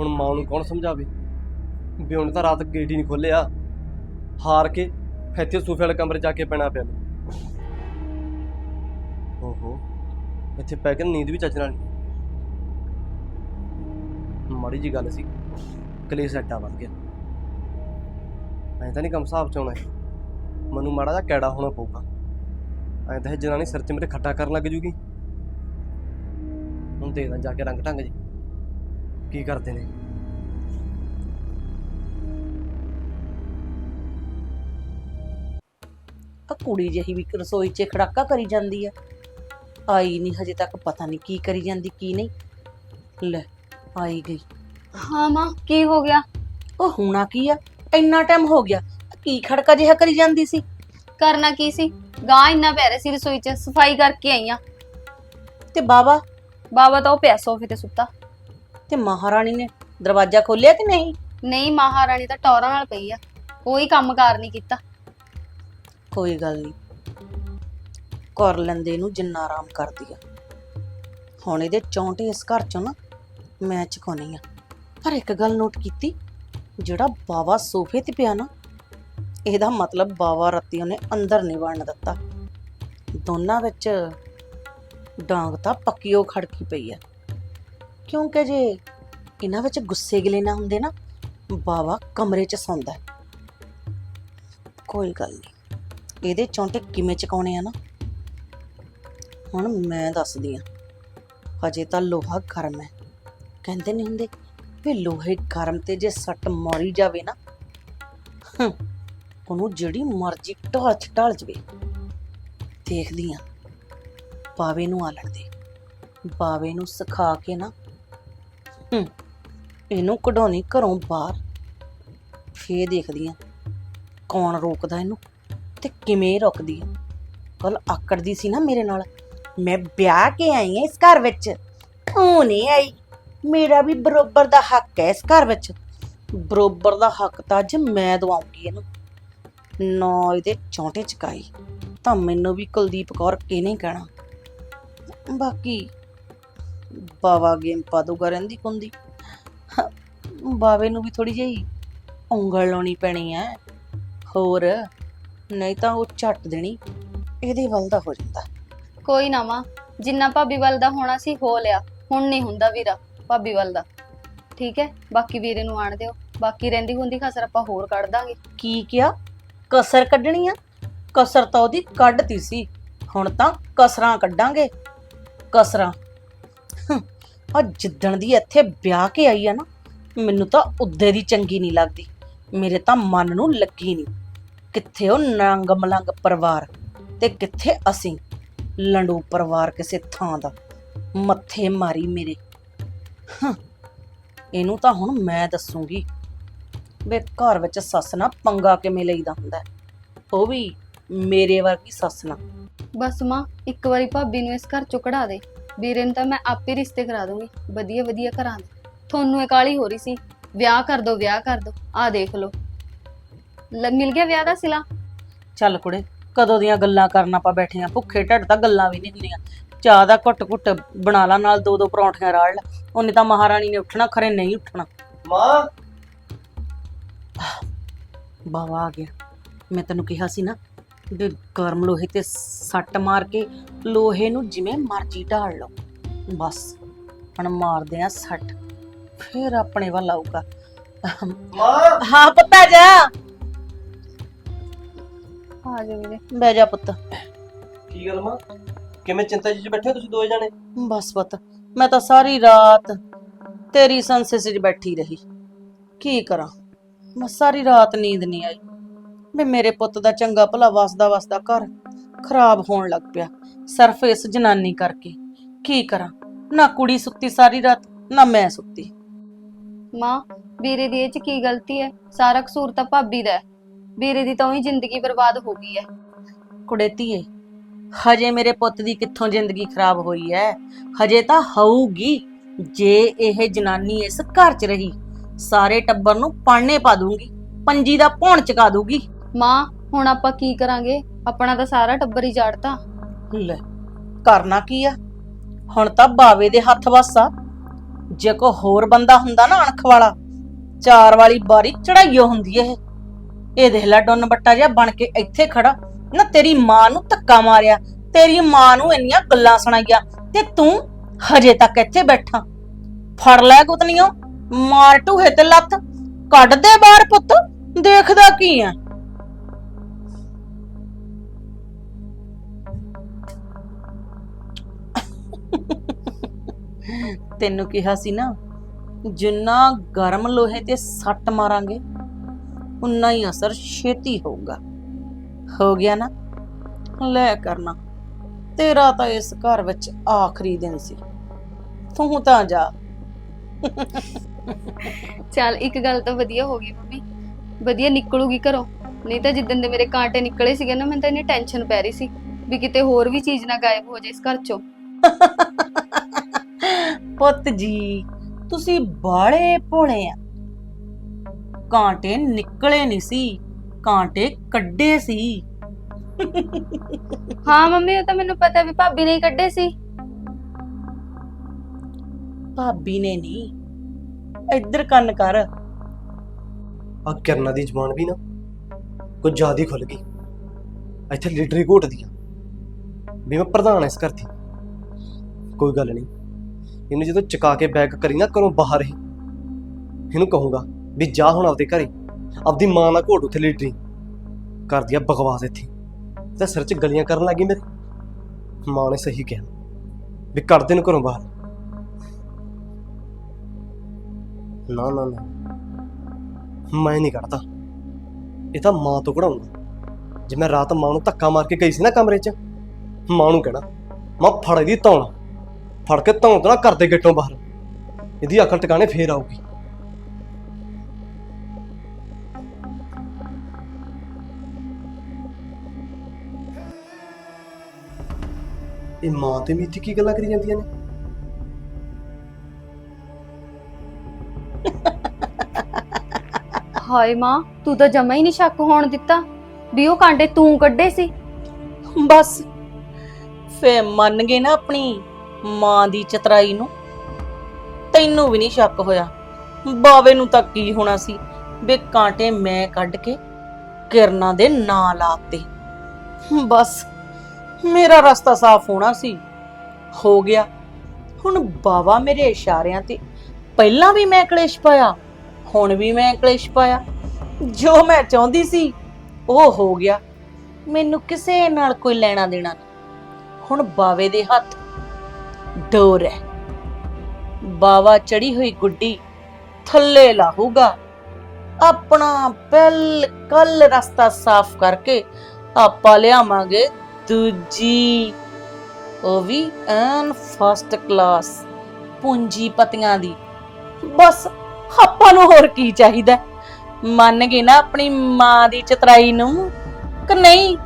ਹੁਣ ਮਾਂ ਨੂੰ ਕੌਣ ਸਮਝਾਵੇ? ਵੀ ਉਹਨੇ ਤਾਂ ਰਾਤ ਗੇਟ ਹੀ ਨਹੀਂ ਖੋਲਿਆ ਹਾਰ ਕੇ ਇੱਥੇ ਸੂਫੇ ਵਾਲੇ ਕਮਰੇ ਜਾ ਕੇ ਪੈਣਾ ਪਿਆ ਮੈਨੂੰ। ਓਹੋ। ਇੱਥੇ ਪੈ ਕੇ ਨੀਂਦ ਵੀ ਚੱਜ ਨਾਲ ਮਾੜੀ ਜੀ ਗੱਲ ਸੀ। ਕਲੇਸ਼ ਐਡਾ ਵੱਧ ਗਿਆ। ਐਂ ਤਾਂ ਨਹੀਂ ਕੰਮ ਹਿਸਾਬ ਚ ਆਉਣਾ ਇਹ। ਮੈਨੂੰ ਮਾੜਾ ਜਿਹਾ ਕੈੜਾ ਹੋਣਾ ਪਊਗਾ। ਐਂ ਤਾਂ ਇਹ ਜਨਾਨੀ ਸਿਰ 'ਚ ਮੇਰੇ ਖੱਟਾ ਕਰਨ ਲੱਗ ਜੂਗੀ। ਹੁਣ ਦੇਖਦਾ ਜਾ ਕੇ ਰੰਗ ਢੰਗ ਜੀ। ਕੀ ਕਰਦੇ ਨੇ। ਆ ਕੁੜੀ ਜਿਹੀ ਵੀ ਰਸੋਈ 'ਚ ਖੜਾਕਾ ਕਰੀ ਜਾਂਦੀ ਆ। ਆਈ ਨਹੀਂ ਹਜੇ ਤੱਕ ਪਤਾ ਨਹੀਂ ਕੀ ਕਰੀ ਜਾਂਦੀ ਕੀ ਨਹੀਂ। ਲੈ ਆਈ ਗਈ। ਹਾਂ ਮਾਂ ਕੀ ਹੋ ਗਿਆ? ਉਹ ਹੁਣਾ ਕੀ ਆ? ਇੰਨਾ ਟਾਈਮ ਹੋ ਗਿਆ ਕੀ ਖੜਕਾ ਜਿਹਾ ਕਰੀ ਜਾਂਦੀ ਸੀ? ਕਰਨਾ ਕੀ ਸੀ? ਗਾਂ ਇੰਨਾ ਪੈ ਰਿਹਾ ਸੀ ਰਸੋਈ 'ਚ ਸਫ਼ਾਈ ਕਰਕੇ ਆਈ ਆ। ਤੇ ਬਾਬਾ ਬਾਬਾ ਤਾਂ ਉਹ ਪਿਆ ਸੋਫੇ ਤੇ ਸੁੱਤਾ। ਤੇ ਮਹਾਰਾਣੀ ਨੇ ਦਰਵਾਜ਼ਾ ਖੋਲਿਆ ਕਿ ਨਹੀਂ? ਨਹੀਂ ਮਹਾਰਾਣੀ ਤਾਂ ਟੌਰਾਂ ਨਾਲ ਪਈ ਆ। ਕੋਈ ਕੰਮਕਾਰ ਨਹੀਂ ਕੀਤਾ। ਕੋਈ ਗੱਲ ਨਹੀਂ। ਕਰ ਲੈਂਦੇ ਇਹਨੂੰ ਜਿੰਨਾ ਆਰਾਮ ਕਰਦੀ ਆ। ਹੁਣ ਇਹਦੇ ਚੌਂਟੇ ਇਸ ਘਰ ਚੋਂ ਨਾ ਮੈਂ ਚੁਕਾਉਣੀ ਆ। ਪਰ ਇੱਕ ਗੱਲ ਨੋਟ ਕੀਤੀ ਜਿਹੜਾ ਬਾਵਾ ਸੋਫੇ ਤੇ ਪਿਆ ਨਾ, ਇਹਦਾ ਮਤਲਬ ਬਾਵਾ ਰੱਤੀ ਉਹਨੇ ਅੰਦਰ ਨਹੀਂ ਵੜਨ ਦਿੱਤਾ। ਦੋਨਾਂ ਵਿੱਚ ਡਾਂਗ ਤਾਂ ਪੱਕੀ ਉਹ ਖੜਕੀ ਪਈ ਆ। ਕਿਉਂਕਿ ਜੇ ਇਹਨਾਂ ਵਿੱਚ ਗੁੱਸੇ ਗਿਲੇ ਨਾ ਹੁੰਦੇ ਨਾ, ਬਾਵਾ ਕਮਰੇ 'ਚ ਸੌਂਦਾ ਕੋਈ ਗੱਲ ਨਹੀਂ, ਇਹਦੇ ਚੌਂਟੇ ਕਿਵੇਂ ਚਕਾਉਣੇ ਆ ਨਾ? ਹੁਣ ਮੈਂ ਦੱਸਦੀ ਆ, ਹਜੇ ਤਾਂ ਲੋਹਾ ਗਰਮ ਹੈ। ਕਹਿੰਦੇ ਨਹੀਂ ਹੁੰਦੇ ਵੀ ਲੋਹੇ ਗਰਮ ਤੇ ਜੇ ਸੱਟ ਮਾਰੀ ਜਾਵੇ ਨਾ ਹੰ, ਉਹਨੂੰ ਜਿਹੜੀ ਮਰਜ਼ੀ ਢਾਲ ਚ ਢਾਲ ਜਵੇ। ਦੇਖਦੀ ਆ ਬਾਵੇ ਨੂੰ ਆਲਣ ਦੇ ਬਾਵੇ ਨੂੰ ਸਿਖਾ ਕੇ ਨਾ ਹੰ, ਇਹਨੂੰ ਕਢਾਉਣੀ ਘਰੋਂ ਬਾਹਰ। ਫੇਰ ਦੇਖਦੀ ਆ ਕੌਣ ਰੋਕਦਾ ਇਹਨੂੰ ਤੇ ਕਿਵੇਂ ਰੋਕਦੀ ਆ। ਕੱਲ ਆਕੜਦੀ ਸੀ ਨਾ ਮੇਰੇ ਨਾਲ ਮੈਂ ਵਿਆਹ ਕੇ ਆਈ ਹਾਂ ਇਸ ਘਰ ਵਿੱਚ ਉਹ ਨਹੀਂ ਆਈ। ਮੇਰਾ ਵੀ ਬਰੋਬਰ ਦਾ ਹੱਕ ਹੈ ਇਸ ਘਰ ਵਿੱਚ। ਬਰੋਬਰ ਦਾ ਹੱਕ ਤਾਂ ਅੱਜ ਮੈਂ ਦਵਾਉਂਗੀ ਇਹਨੂੰ। ਨਾ ਇਹਦੇ ਚੌਂਟੇ ਚਕਾਈ, ਤਾਂ ਮੈਨੂੰ ਵੀ ਕੁਲਦੀਪ ਕੌਰ ਕਿਹਨੇ ਕਹਿਣਾ। ਬਾਕੀ ਬਾਵਾ ਗੇਮ ਪਾ ਦੂਗਾ ਰਹਿੰਦੀ ਕੁੰਦੀ। ਬਾਵੇ ਨੂੰ ਵੀ ਥੋੜੀ ਜਿਹੀ ਉਂਗਲ ਲਾਉਣੀ ਪੈਣੀ ਹੈ। ਹੋਰ, ਨਹੀਂ ਤਾਂ ਉਹ ਝੱਟ ਦੇਣੀ, ਇਹਦੇ ਵੱਲ ਦਾ ਹੋ ਜਾਂਦਾ। ਕੋਈ ਨਾ ਮਾਂ, ਜਿੰਨਾ ਭਾਬੀ ਵੱਲ ਦਾ ਹੋਣਾ ਸੀ ਹੋ ਲਿਆ, ਹੁਣ ਨਹੀਂ ਹੁੰਦਾ ਵੀਰਾ। ਭਾਬੀ ਵੱਲ ਦਾ। ਠੀਕ ਹੈ, ਬਾਕੀ ਵੀਰੇ ਨੂੰ ਆਣ ਦਿਓ। ਬਾਕੀ ਰਹਿੰਦੀ ਹੁੰਦੀ ਖਸਰ ਆਪਾਂ ਹੋਰ ਕੱਢ ਦਾਂਗੇ। ਕੀ ਕਿਹਾ? ਕਸਰ ਕੱਢਣੀ ਆ? ਕਸਰ ਤਾਂ ਉਹਦੀ ਕੱਢਤੀ ਸੀ। ਹੁਣ ਤਾਂ ਕਸਰਾਂ ਕੱਢਾਂਗੇ। ਕਸਰਾਂ। ਆ ਜਿੱਦਣ ਦੀ ਇੱਥੇ ਵਿਆਹ ਕੇ ਆਈ ਆ ਨਾ, ਮੈਨੂੰ ਤਾਂ ਉਦੇ ਦੀ ਚੰਗੀ ਨਹੀਂ ਲੱਗਦੀ। ਮੇਰੇ ਤਾਂ ਮਨ ਨੂੰ ਲੱਗੀ ਨਹੀਂ। ਕਿੱਥੇ ਉਹ ਨੰਗ ਮਲੰਗ ਪਰਿਵਾਰ ਤੇ ਕਿੱਥੇ ਅਸੀਂ? ਲੰਡੂ ਪਰਿਵਾਰ ਕਿਸੇ ਥਾਂ ਦਾ। ਮੱਥੇ ਮਾਰੀ ਮੇਰੇ। ਹੰ, ਇਹਨੂੰ ਤਾਂ ਹੁਣ ਮੈਂ ਦੱਸੂਗੀ। ਵੇ ਘਰ ਵਿੱਚ ਸੱਸ ਨਾਲ ਪੰਗਾ ਕਿਵੇਂ ਲਈਦਾ ਹੁੰਦਾ? ਹੈ। ਉਹ ਵੀ ਮੇਰੇ ਵਰਗੀ ਸੱਸ ਨਾਲ। ਬਸ ਮਾਂ ਇੱਕ ਵਾਰੀ ਭਾਬੀ ਨੂੰ ਇਸ ਘਰ ਚੋਂ ਕਢਾ ਦੇ। ਵੀਰੇ ਨੂੰ ਤਾਂ ਮੈਂ ਆਪੇ ਰਿਸ਼ਤੇ ਕਰਾ ਦੂੰਗੀ। ਵਧੀਆ ਵਧੀਆ ਘਰਾਂ ਦੇ। ਤੁਹਾਨੂੰ ਇਹ ਕਾਲੀ ਹੋ ਰਹੀ ਸੀ? ਵਿਆਹ ਕਰ ਦੋ ਵਿਆਹ ਕਰ ਦੋ। ਆਹ ਦੇਖ ਲਓ। ਲ- ਮਿਲ ਗਿਆ ਵਿਆਹ ਦਾ ਸਿਲਾ? ਚੱਲ ਕੁੜੇ ਕਦੋਂ ਦੀਆਂ ਗੱਲਾਂ ਕਰਨ ਆਪਾਂ ਬੈਠੇ ਆ? ਭੁੱਖੇ ਢੱਡ ਤਾਂ ਗੱਲਾਂ ਵੀ ਨਹੀਂ ਹੁੰਦੀਆਂ। ਚਾਹ ਦਾ ਘੁੱਟ ਘੁੱਟ ਬਣਾ ਲਾ ਨਾਲ ਦੋ ਦੋ ਪਰੌਂਠੀਆਂ ਰਾੜ ਲਾ। ਉਹਨੇ ਤਾਂ ਮਹਾਰਾਣੀ ਨੇ ਉੱਠਣਾ ਖਰੇ ਨਹੀਂ ਉੱਠਣਾ। ਮਾਂ? ਬਾਵਾ ਆ ਗਿਆ। ਮੈਂ ਤੈਨੂੰ ਕਿਹਾ ਸੀ ਨਾ ਵੀ ਗਰਮ ਲੋਹੇ ਤੇ ਸੱਟ ਮਾਰ ਕੇ ਲੋਹੇ ਨੂੰ ਜਿਵੇਂ ਮਰਜ਼ੀ ਢਾਲ ਲਓ। ਬਸ ਹੁਣ ਮਾਰਦੇ ਆ ਸੱਟ। ਫਿਰ ਆਪਣੇ ਵੱਲ ਆਊਗਾ। ਮਾਂ? ਹਾਂ ਪਤਾ ਜਾ। ਆ ਜਾਓ ਵੀਰੇ। ਬਹਿ ਜਾ ਪੁੱਤ। ਕੀ ਗੱਲ ਮਾਂ? ਕਿਵੇਂ ਚਿੰਤਾ ਜੀ ਚ ਬੈਠੇ ਹੋ ਤੁਸੀਂ ਦੋਏ ਜਾਣੇ? ਬਸ ਪੁੱਤ ਮੈਂ ਤਾਂ ਸਾਰੀ ਰਾਤ ਤੇਰੀ ਸੰਸਸ 'ਚ ਬੈਠੀ ਰਹੀ। ਕੀ ਕਰਾਂ? ਮੈਂ ਸਾਰੀ ਰਾਤ ਨੀਂਦ ਨਹੀਂ ਆਈ। ਵੀ ਮੇਰੇ ਪੁੱਤ ਦਾ ਚੰਗਾ ਭਲਾ ਵਸਦਾ ਵਸਦਾ ਘਰ ਖਰਾਬ ਹੋਣ ਲੱਗ ਪਿਆ ਸਿਰਫ ਇਸ ਜਨਾਨੀ ਕਰਕੇ। ਕੀ ਕਰਾਂ? ਨਾ ਕੁੜੀ ਸੁੱਤੀ ਸਾਰੀ ਰਾਤ ਨਾ ਮੈਂ ਸੁੱਤੀ। ਮਾਂ ਵੀਰੇ ਦੀ ਇਹ ਚ ਕੀ ਗਲਤੀ ਹੈ? ਸਾਰਾ ਕਸੂਰ ਤਾਂ ਭਾਬੀ ਦਾ ਹੈ। ਵੀਰੇ ਦੀ ਤਾਂ ਉਹੀ ਜ਼ਿੰਦਗੀ ਬਰਬਾਦ ਹੋ ਗਈ ਹੈ। ਕੁੜੇ ਧੀਏ ਹਜੇ ਮੇਰੇ ਪੁੱਤ ਦੀ ਕਿੱਥੋਂ ਜ਼ਿੰਦਗੀ ਖਰਾਬ ਹੋਈ ਐ? ਹਜੇ ਤਾਂ ਹੋਊਗੀ ਜੇ ਇਹ ਜਨਾਨੀ ਇਸ ਘਰ 'ਚ ਰਹੀ। ਸਾਰੇ ਟੱਬਰ ਨੂੰ ਪਾਣੇ ਪਾ ਦੂੰਗੀ ਪੰਜੀ ਦਾ ਭੌਣ ਚਕਾ ਦੂੰਗੀ। ਮਾਂ ਹੁਣ ਆਪਾਂ ਕੀ ਕਰਾਂਗੇ? ਆਪਣਾ ਤਾਂ ਸਾਰਾ ਟੱਬਰ ਹੀ ਝਾੜਤਾ ਲੈ ਕਰਨਾ ਕੀ ਆ ਹੁਣ ਤਾਂ ਬਾਵੇ ਦੇ ਹੱਥ ਵਸਾ ਜੇ ਕੋ ਹੋਰ ਬੰਦਾ ਹੁੰਦਾ ਨਾ ਅਣਖ ਵਾਲਾ ਚਾਰ ਵਾਲੀ ਬਾਰੀ ਚੜਾਈਓ ਹੁੰਦੀ ਇਹ। ਇਹ ਦੇਖ ਲੈ ਡੁੰਨ ਬੱਟਾ ਜਿਹਾ ਬਣ ਕੇ ਇੱਥੇ ਖੜਾ। ਨਾ ਤੇਰੀ ਮਾਂ ਨੂੰ ਧੱਕਾ ਮਾਰਿਆ, ਤੇਰੀ ਮਾਂ ਨੂੰ ਇੰਨੀਆਂ ਗੱਲਾਂ ਸੁਣਾਈਆਂ ਤੇ ਤੂੰ ਹਜੇ ਤੱਕ ਇੱਥੇ ਬੈਠਾ। ਫੜ ਲੈ ਗੁੱਤਨੀਓ, ਮਾਰ ਢੂਹੇ ਤੇ ਲੱਤ, ਕੱਢ ਦੇ ਬਾਹਰ ਪੁੱਤ, ਦੇਖਦਾ ਕੀ ਆ। ਤੈਨੂੰ ਕਿਹਾ ਸੀ ਨਾ, ਜਿੰਨਾ ਗਰਮ ਲੋਹੇ ਤੇ ਸੱਟ ਮਾਰਾਂਗੇ, ਉਨਾ ਹੀ ਅਸਰ ਛੇਤੀ ਹੋਊਗਾ। ਹੋ ਗਿਆ ਨਾ ਲੈ ਕਰਨਾ। ਤੇਰਾ ਤਾਂ ਇਸ ਘਰ ਵਿੱਚ ਆਖਰੀ ਦਿਨ ਸੀ। ਤੂੰ ਤਾਂ ਜਾ। ਚੱਲ ਇੱਕ ਗੱਲ ਤਾਂ ਵਧੀਆ ਹੋ ਗਈ ਮੰਮੀ। ਵਧੀਆ ਨਿਕਲੂਗੀ ਘਰੋਂ। ਨਹੀਂ ਤਾਂ ਜਿੱਦਣ ਦੇ ਮੇਰੇ ਕਾਂਟੇ ਨਿਕਲੇ ਸੀਗੇ ਨਾ ਮੈਨੂੰ ਤਾਂ ਇੰਨੀ ਟੈਨਸ਼ਨ ਪੈ ਰਹੀ ਸੀ ਵੀ ਕਿਤੇ ਹੋਰ ਵੀ ਚੀਜ਼ ਨਾ ਗਾਇਬ ਹੋ ਜਾਏ ਇਸ ਘਰ ਚੋਂ। ਪੁੱਤ ਜੀ ਤੁਸੀਂ ਬਾਲੇ ਭੋਲੇ ਆ। ਕਾਂਟੇ ਨਿਕਲੇ ਨਹੀਂ ਸੀ। ਕਾਂਟੇ ਕੱਢੇ ਸੀ। ਹਾਂ ਮੰਮੀ ਉਹ ਤਾਂ ਮੈਨੂੰ ਪਤਾ ਵੀ ਭਾਬੀ ਨੇ ਹੀ ਕੱਢੇ ਸੀ। ਭਾਬੀ ਨੇ ਨਹੀਂ ਇੱਧਰ ਕੰਨ ਕਰ। ਆ ਕਿਰਨਾ ਦੀ ਜ਼ਬਾਨ ਵੀ ਨਾ ਕੁਝ ਜ਼ਿਆਦਾ ਹੀ ਖੁੱਲ ਗਈ। ਇੱਥੇ ਲੀਡਰੀ ਘੋਟਦੀ ਆ ਵੀ ਮੈਂ ਪ੍ਰਧਾਨ ਇਸ ਘਰ ਦੀ। ਕੋਈ ਗੱਲ ਨਹੀਂ ਇਹਨੂੰ ਜਦੋਂ ਚਕਾ ਕੇ ਬੈਗ ਕਰੀ ਨਾ ਘਰੋਂ ਬਾਹਰ ਹੀ। ਇਹਨੂੰ ਕਹੂੰਗਾ ਵੀ ਜਾ ਹੁਣ ਆਪਦੇ ਘਰੇ। ਆਪਦੀ ਮਾਂ ਨਾਲ ਘੋਟ ਉੱਥੇ ਲੀਡਰੀ ਕਰਦੀ ਆ ਬਕਵਾਸ ਇੱਥੇ। ਤੇ ਸਿਰ 'ਚ ਗਲੀਆਂ ਕਰਨ ਲੱਗੀ ਮੇਰੇ। ਮਾਂ ਨੇ ਸਹੀ ਕਿਹਾ ਵੀ ਕੱਢ ਨੂੰ ਘਰੋਂ ਬਾਹਰ। ਨਾ ਨਾ ਨਾ। ਮੈਂ ਨਹੀਂ ਕੱਢਦਾ। ਇਹ ਤਾਂ ਮਾਂ ਤੋਂ ਕਢਾਉਂਗਾ। ਜੇ ਮੈਂ ਰਾਤ ਮਾਂ ਨੂੰ ਧੱਕਾ ਮਾਰ ਕੇ ਗਈ ਸੀ ਨਾ ਕਮਰੇ 'ਚ, ਮਾਂ ਨੂੰ ਕਹਿਣਾ, ਮਾਂ ਫੜ ਇਹਦੀ ਧੌਣ। ਫੜ ਕੇ ਧੌਣ ਤੋਂ ਨਾ ਕਰਦੇ ਗੇਟੋਂ ਬਾਹਰ। ਇਹਦੀ ਅਕਲ ਟਿਕਾਣੇ ਫੇਰ ਆਊਗੀ। ਇਹ ਮਾਂ ਤੇ ਮੀਤੀ ਕੀ ਗੱਲਾਂ ਕਰੀ ਜਾਂਦੀਆਂ ਨੇ? ਹਾਏ ਮਾਂ ਤੂੰ ਤਾਂ ਜਮਾ ਹੀ ਨਹੀਂ ਸ਼ੱਕ ਹੋਣ ਦਿੱਤਾ ਵੀ ਉਹ ਕਾਂਟੇ ਤੂੰ ਕੱਢੇ ਸੀ। ਬਸ ਫੇ ਮੰਨ ਗਏ ਨਾ ਆਪਣੀ ਮਾਂ ਦੀ ਚਤਰਾਈ ਨੂੰ। ਤੈਨੂੰ ਵੀ ਨਹੀਂ ਸ਼ੱਕ ਹੋਇਆ ਬਾਵੇ ਨੂੰ ਤਾਂ ਕੀ ਹੋਣਾ ਸੀ ਬੇ ਕਾਂਟੇ ਮੈਂ ਕੱਢ ਕੇ ਕਿਰਨਾਂ ਦੇ ਨਾਂ ਲਾਤੇ ਬਸ ਮੇਰਾ ਰਸਤਾ ਸਾਫ਼ ਹੋਣਾ ਸੀ। ਹੋ ਗਿਆ। ਹੁਣ ਬਾਵਾ ਮੇਰੇ ਇਸ਼ਾਰਿਆਂ ਤੇ ਪਹਿਲਾਂ ਵੀ ਮੈਂ ਕਲੇਸ਼ ਪਾਇਆ, ਹੁਣ ਵੀ ਮੈਂ ਕਲੇਸ਼ ਪਾਇਆ। ਜੋ ਮੈਂ ਚਾਹੁੰਦੀ ਸੀ, ਉਹ ਹੋ ਗਿਆ। ਮੈਨੂੰ ਕਿਸੇ ਨਾਲ ਕੋਈ ਲੈਣਾ ਦੇਣਾ ਨਹੀਂ। ਹੁਣ ਬਾਵੇ ਦੇ ਹੱਥ ਡੋਰ ਹੈ। ਬਾਵਾ ਚੜੀ ਹੋਈ ਗੁੱਡੀ ਥੱਲੇ ਲਾਹੂਗਾ। ਆਪਣਾ ਬਿਲਕੁਲ ਰਸਤਾ ਸਾਫ਼ ਕਰਕੇ ਆਪਾਂ ਲਿਆਵਾਂਗੇ ਦੂਜੀ ਉਹ ਵੀ ਐਨ ਫਸਟ ਕਲਾਸ ਪੂੰਜੀਪਤੀਆਂ ਦੀ। ਬਸ ਆਪਾਂ ਨੂੰ ਹੋਰ ਕੀ ਚਾਹੀਦਾ? ਮੰਨ ਗਏ ਨਾ ਆਪਣੀ ਮਾਂ ਦੀ ਚਤਰਾਈ ਨੂੰ ਕਿ ਨਹੀਂ?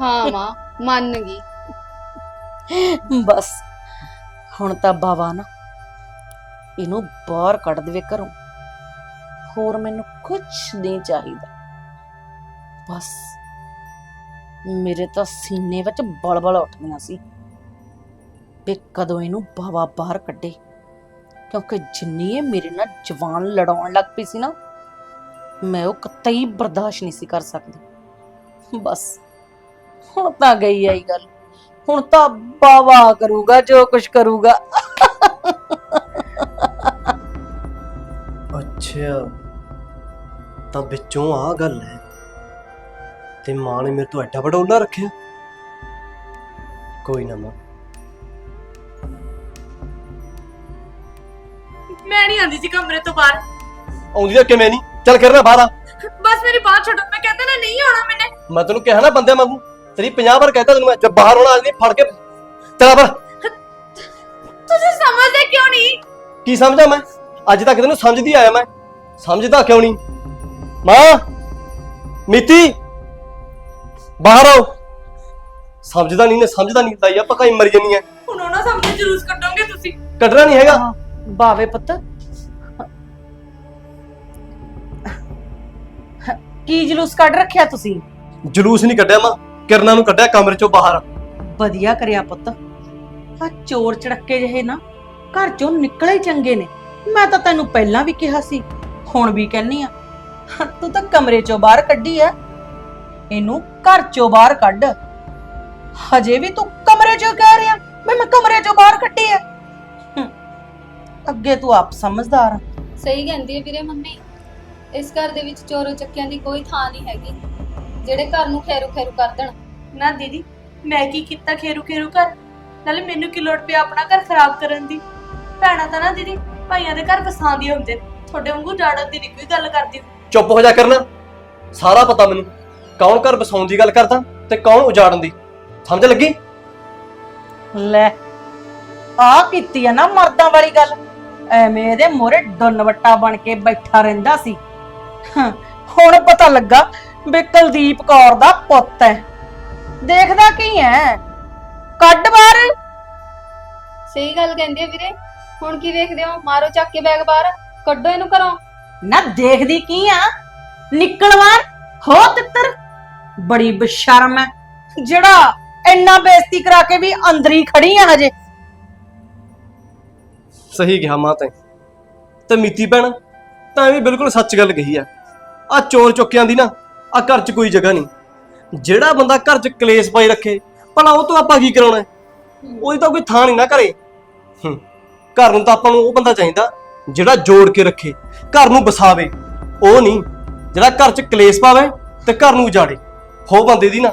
ਹਾਂ ਮਾਂ ਮੰਨ ਗਈ। ਬਸ ਹੁਣ ਤਾਂ ਬਾਵਾ ਨਾ ਇਹਨੂੰ ਬਾਹਰ ਕੱਢ ਦੇਵੇ ਘਰੋਂ। ਹੋਰ ਮੈਨੂੰ ਕੁਝ ਨਹੀਂ ਚਾਹੀਦਾ। ਬਸ। ਮੇਰੇ ਤਾਂ ਸੀਨੇ ਵਿੱਚ ਬਲਬਲ ਉੱਠਦੀਆਂ ਸੀ ਵੀ ਕਦੋਂ ਇਹਨੂੰ ਬਾਵਾ ਬਾਹਰ ਕੱਢੇ। ਕਿਉਂਕਿ ਜਿੰਨੀ ਇਹ ਮੇਰੇ ਨਾਲ ਜਵਾਨ ਲੜਾਉਣ ਲੱਗ ਪਈ ਸੀ ਨਾ, ਮੈਂ ਉਹ ਕਤਈ ਬਰਦਾਸ਼ਤ ਨਹੀਂ ਸੀ ਕਰ ਸਕਦੀ। ਬਸ, ਹੁਣ ਤਾਂ ਗਈ ਆਈ ਗੱਲ। ਹੁਣ ਤਾਂ ਬਾਵਾ ਕਰੂਗਾ, ਜੋ ਕੁਝ ਕਰੂਗਾ। ਅੱਛਾ, ਤਾਂ ਵਿੱਚੋਂ ਆ ਗੱਲ ਹੈ। ਤੇ ਮਾਂ ਨੇ ਮੇਰੇ ਤੋਂ ਐਡਾ ਵੱਡਾ ਉੱਲਾ ਰੱਖਿਆ। ਕੋਈ ਨਾ ਮਾਂ। ਮੈਂ ਨਹੀਂ ਆਂਦੀ ਜੀ ਕਮਰੇ ਤੋਂ ਬਾਹਰ। ਆਉਂਦੀ ਤਾਂ ਕਿਵੇਂ ਨਹੀਂ? ਚੱਲ ਕਰਨਾ ਬਾਹਰ ਆ। ਬਸ ਮੇਰੀ ਬਾਤ ਛੱਡੋ ਮੈਂ ਕਹਿੰਦਾ ਨਾ ਨਹੀਂ ਆਉਣਾ ਮੈਨੇ। ਮੈਂ ਤੈਨੂੰ ਕਿਹਾ ਨਾ ਬੰਦੇ ਵਾਂਗੂ ਤੇਰੀ 50 ਵਾਰ ਕਹਿਤਾ ਤੈਨੂੰ ਮੈਂ ਜਦ ਬਾਹਰ ਆਉਣਾ ਅੱਜ ਫੜ ਕੇ ਚਲਾ ਪਰ ਤੁਸੀਂ ਸਮਝਦੇ ਕਿਉਂ ਨਹੀਂ? ਕੀ ਸਮਝਾਂ ਮੈਂ? ਅੱਜ ਤੱਕ ਤੈਨੂੰ ਸਮਝਦੀ ਆਇਆ ਮੈਂ। ਸਮਝਦਾ ਕਿਉਂ ਨਹੀਂ? ਮਾਂ ਮਿੱਤੀ। ਬਾਹਰ ਆਓ। ਸਮਝਦਾ ਨਹੀਂ ਨੇ ਸਮਝਦਾ ਨਹੀਂ ਤਾਈ ਆ ਪਕਾਈ ਮਰ ਜਾਨੀ ਹੈ ਹੁਣ ਉਹਨਾਂ ਸਾਹਮਣੇ ਜਲੂਸ ਕੱਢੋਗੇ ਤੁਸੀਂ? ਕੱਢਣਾ ਨਹੀਂ ਹੈਗਾ। ਬਾਵੇ ਪੁੱਤ। ਕੀ ਜਲੂਸ ਕੱਢ ਰੱਖਿਆ ਤੁਸੀਂ? ਜਲੂਸ ਨਹੀਂ ਕੱਢਿਆ ਮਾਂ ਕਿਰਨਾਂ ਨੂੰ ਕੱਢਿਆ ਕਮਰੇ ਚੋਂ ਬਾਹਰ। ਵਧੀਆ ਕਰਿਆ ਪੁੱਤ। ਆ ਚੋਰ ਚੜੱਕੇ ਜਿਹੇ ਨਾ ਘਰ ਚੋਂ ਨਿਕਲੇ ਹੀ ਚੰਗੇ ਨੇ। ਮੈਂ ਤਾਂ ਤੈਨੂੰ ਪਹਿਲਾਂ ਵੀ ਕਿਹਾ ਸੀ ਹੁਣ ਵੀ ਕਹਿੰਨੀ ਆ। ਤੂੰ ਤਾਂ ਕਮਰੇ ਚੋਂ ਬਾਹਰ ਕੱਢੀ ਐ। ਇਹਨੂੰ ਘਰ ਚੋਂ ਬਾਹਰ ਕੱਢ। ਹਜੇ ਵੀ ਤੂੰ ਕਮਰੇ ਚੋਂ ਕਹਿ ਰਿਹਾ? ਮੈਂ ਮੈਂ ਕਮਰੇ ਚੋਂ ਬਾਹਰ ਕੱਢੀ ਐ ਹੂੰ। ਅੱਗੇ ਤੂੰ ਆਪ ਸਮਝਦਾਰ ਆ। ਸਹੀ ਕਹਿੰਦੀ ਹੈ ਵੀਰੇ ਮੰਮੀ। ਇਸ ਘਰ ਦੇ ਵਿੱਚ ਚੋਰੋ ਚੱਕਿਆਂ ਦੀ ਕੋਈ ਥਾਂ ਨਹੀਂ ਹੈਗੀ। ਜਿਹੜੇ ਘਰ ਨੂੰ ਖੈਰੂ ਖੈਰੂ ਕਰ ਦੇਣ। ਨਾ ਦੀਦੀ ਮੈਂ ਕੀ ਕੀਤਾ ਖੇਰੂ ਖੇਰੂ ਕਰ? ਨਾਲੇ ਮੈਨੂੰ ਕੀ ਲੋੜ ਪਿਆ ਆਪਣਾ ਘਰ ਖਰਾਬ ਕਰਨ ਦੀ? ਭੈਣਾਂ ਤਾਂ ਨਾ ਦੀਦੀ ਭਾਈਆਂ ਦੇ ਘਰ ਵਸਾਉਂਦੀ ਹੁੰਦੇ ਨੇ। ਤੁਹਾਡੇ ਵਾਂਗੂ ਜਾੜਨ ਦੀ ਨਹੀਂ ਕੋਈ ਗੱਲ ਕਰਦੀ। ਚੁੱਪ ਹੋ ਜਾ ਕਰਨਾ। ਸਾਰਾ ਪਤਾ ਮੈਨੂੰ। ਕੌਣ ਘਰ ਬਸਾਉਣ ਦੀ ਗੱਲ ਕਰਦਾ ਤੇ ਕੌਣ ਉਜਾੜਨ ਦੀ? ਸਮਝ ਲੱਗੀ? ਲੈ ਆ ਕੀਤੀ ਆ ਨਾ ਮਰਦਾਂ ਵਾਲੀ ਗੱਲ। ਐਵੇਂ ਇਹਦੇ ਮੋਰੇ ਡੁੰਨ ਵੱਟਾ ਬਣ ਕੇ ਬੈਠਾ ਰਹਿੰਦਾ ਸੀ। ਹਾਂ, ਹੁਣ ਪਤਾ ਲੱਗਾ ਵੀ ਕੁਲਦੀਪ ਕੌਰ ਦਾ ਪੁੱਤ ਹੈ। ਦੇਖਦਾ ਕੀ ਹੈ? ਕੱਢ ਬਾਹਰ। ਸਹੀ ਗੱਲ ਕਹਿੰਦੀ ਹੈ ਵੀਰੇ। ਹੁਣ ਕੀ ਵੇਖਦੇ ਹੋ? ਮਾਰੋ ਚੱਕ ਕੇ ਬੈਗ ਬਾਹਰ। ਕੱਢੋ ਇਹਨੂੰ ਘਰੋਂ। ਨਾ ਦੇਖਦੀ ਕੀ ਆ? ਨਿਕਲ ਬਾਹਰ ਹੋ ਤਿੱਤਰ। ਬੜੀ ਬਸ਼ਰਮ ਹੈ। ਜਿਹੜਾ ਇੰਨਾ ਬੇਇੱਜ਼ਤੀ ਕਰਾ ਕੇ ਵੀ ਅੰਦਰ ਹੀ ਖੜੀ ਆ ਹਜੇ। ਸਹੀ ਕਿਹਾ ਮਾਂ ਤੈਂ। ਤੇ ਮੀਤੀ ਭੈਣ ਤਾਂ ਵੀ ਬਿਲਕੁਲ ਸੱਚ ਗੱਲ ਕਹੀ ਆ। ਆ ਚੋਰ ਚੁੱਕਿਆਂ ਦੀ ਨਾ ਆ ਘਰ 'ਚ ਕੋਈ ਜਗ੍ਹਾ ਨਹੀਂ। ਜਿਹੜਾ ਬੰਦਾ ਘਰ 'ਚ ਕਲੇਸ਼ ਪਾਈ ਰੱਖੇ ਭਲਾ ਉਹ ਤੋਂ ਆਪਾਂ ਕੀ ਕਰਾਉਣਾ ਉਹਦੀ ਤਾਂ ਕੋਈ ਥਾਂ ਨਹੀਂ ਨਾ ਘਰੇ। ਹੂੰ, ਘਰ ਨੂੰ ਤਾਂ ਆਪਾਂ ਨੂੰ ਉਹ ਬੰਦਾ ਚਾਹੀਦਾ ਜਿਹੜਾ ਜੋੜ ਕੇ ਰੱਖੇ ਘਰ ਨੂੰ ਬਸਾਵੇ ਉਹ ਨਹੀਂ ਜਿਹੜਾ ਘਰ 'ਚ ਕਲੇਸ਼ ਪਾਵੇ ਤੇ ਘਰ ਨੂੰ ਉਜਾੜੇ। ਹੋ ਬੰਦੇ ਦੀ ਨਾ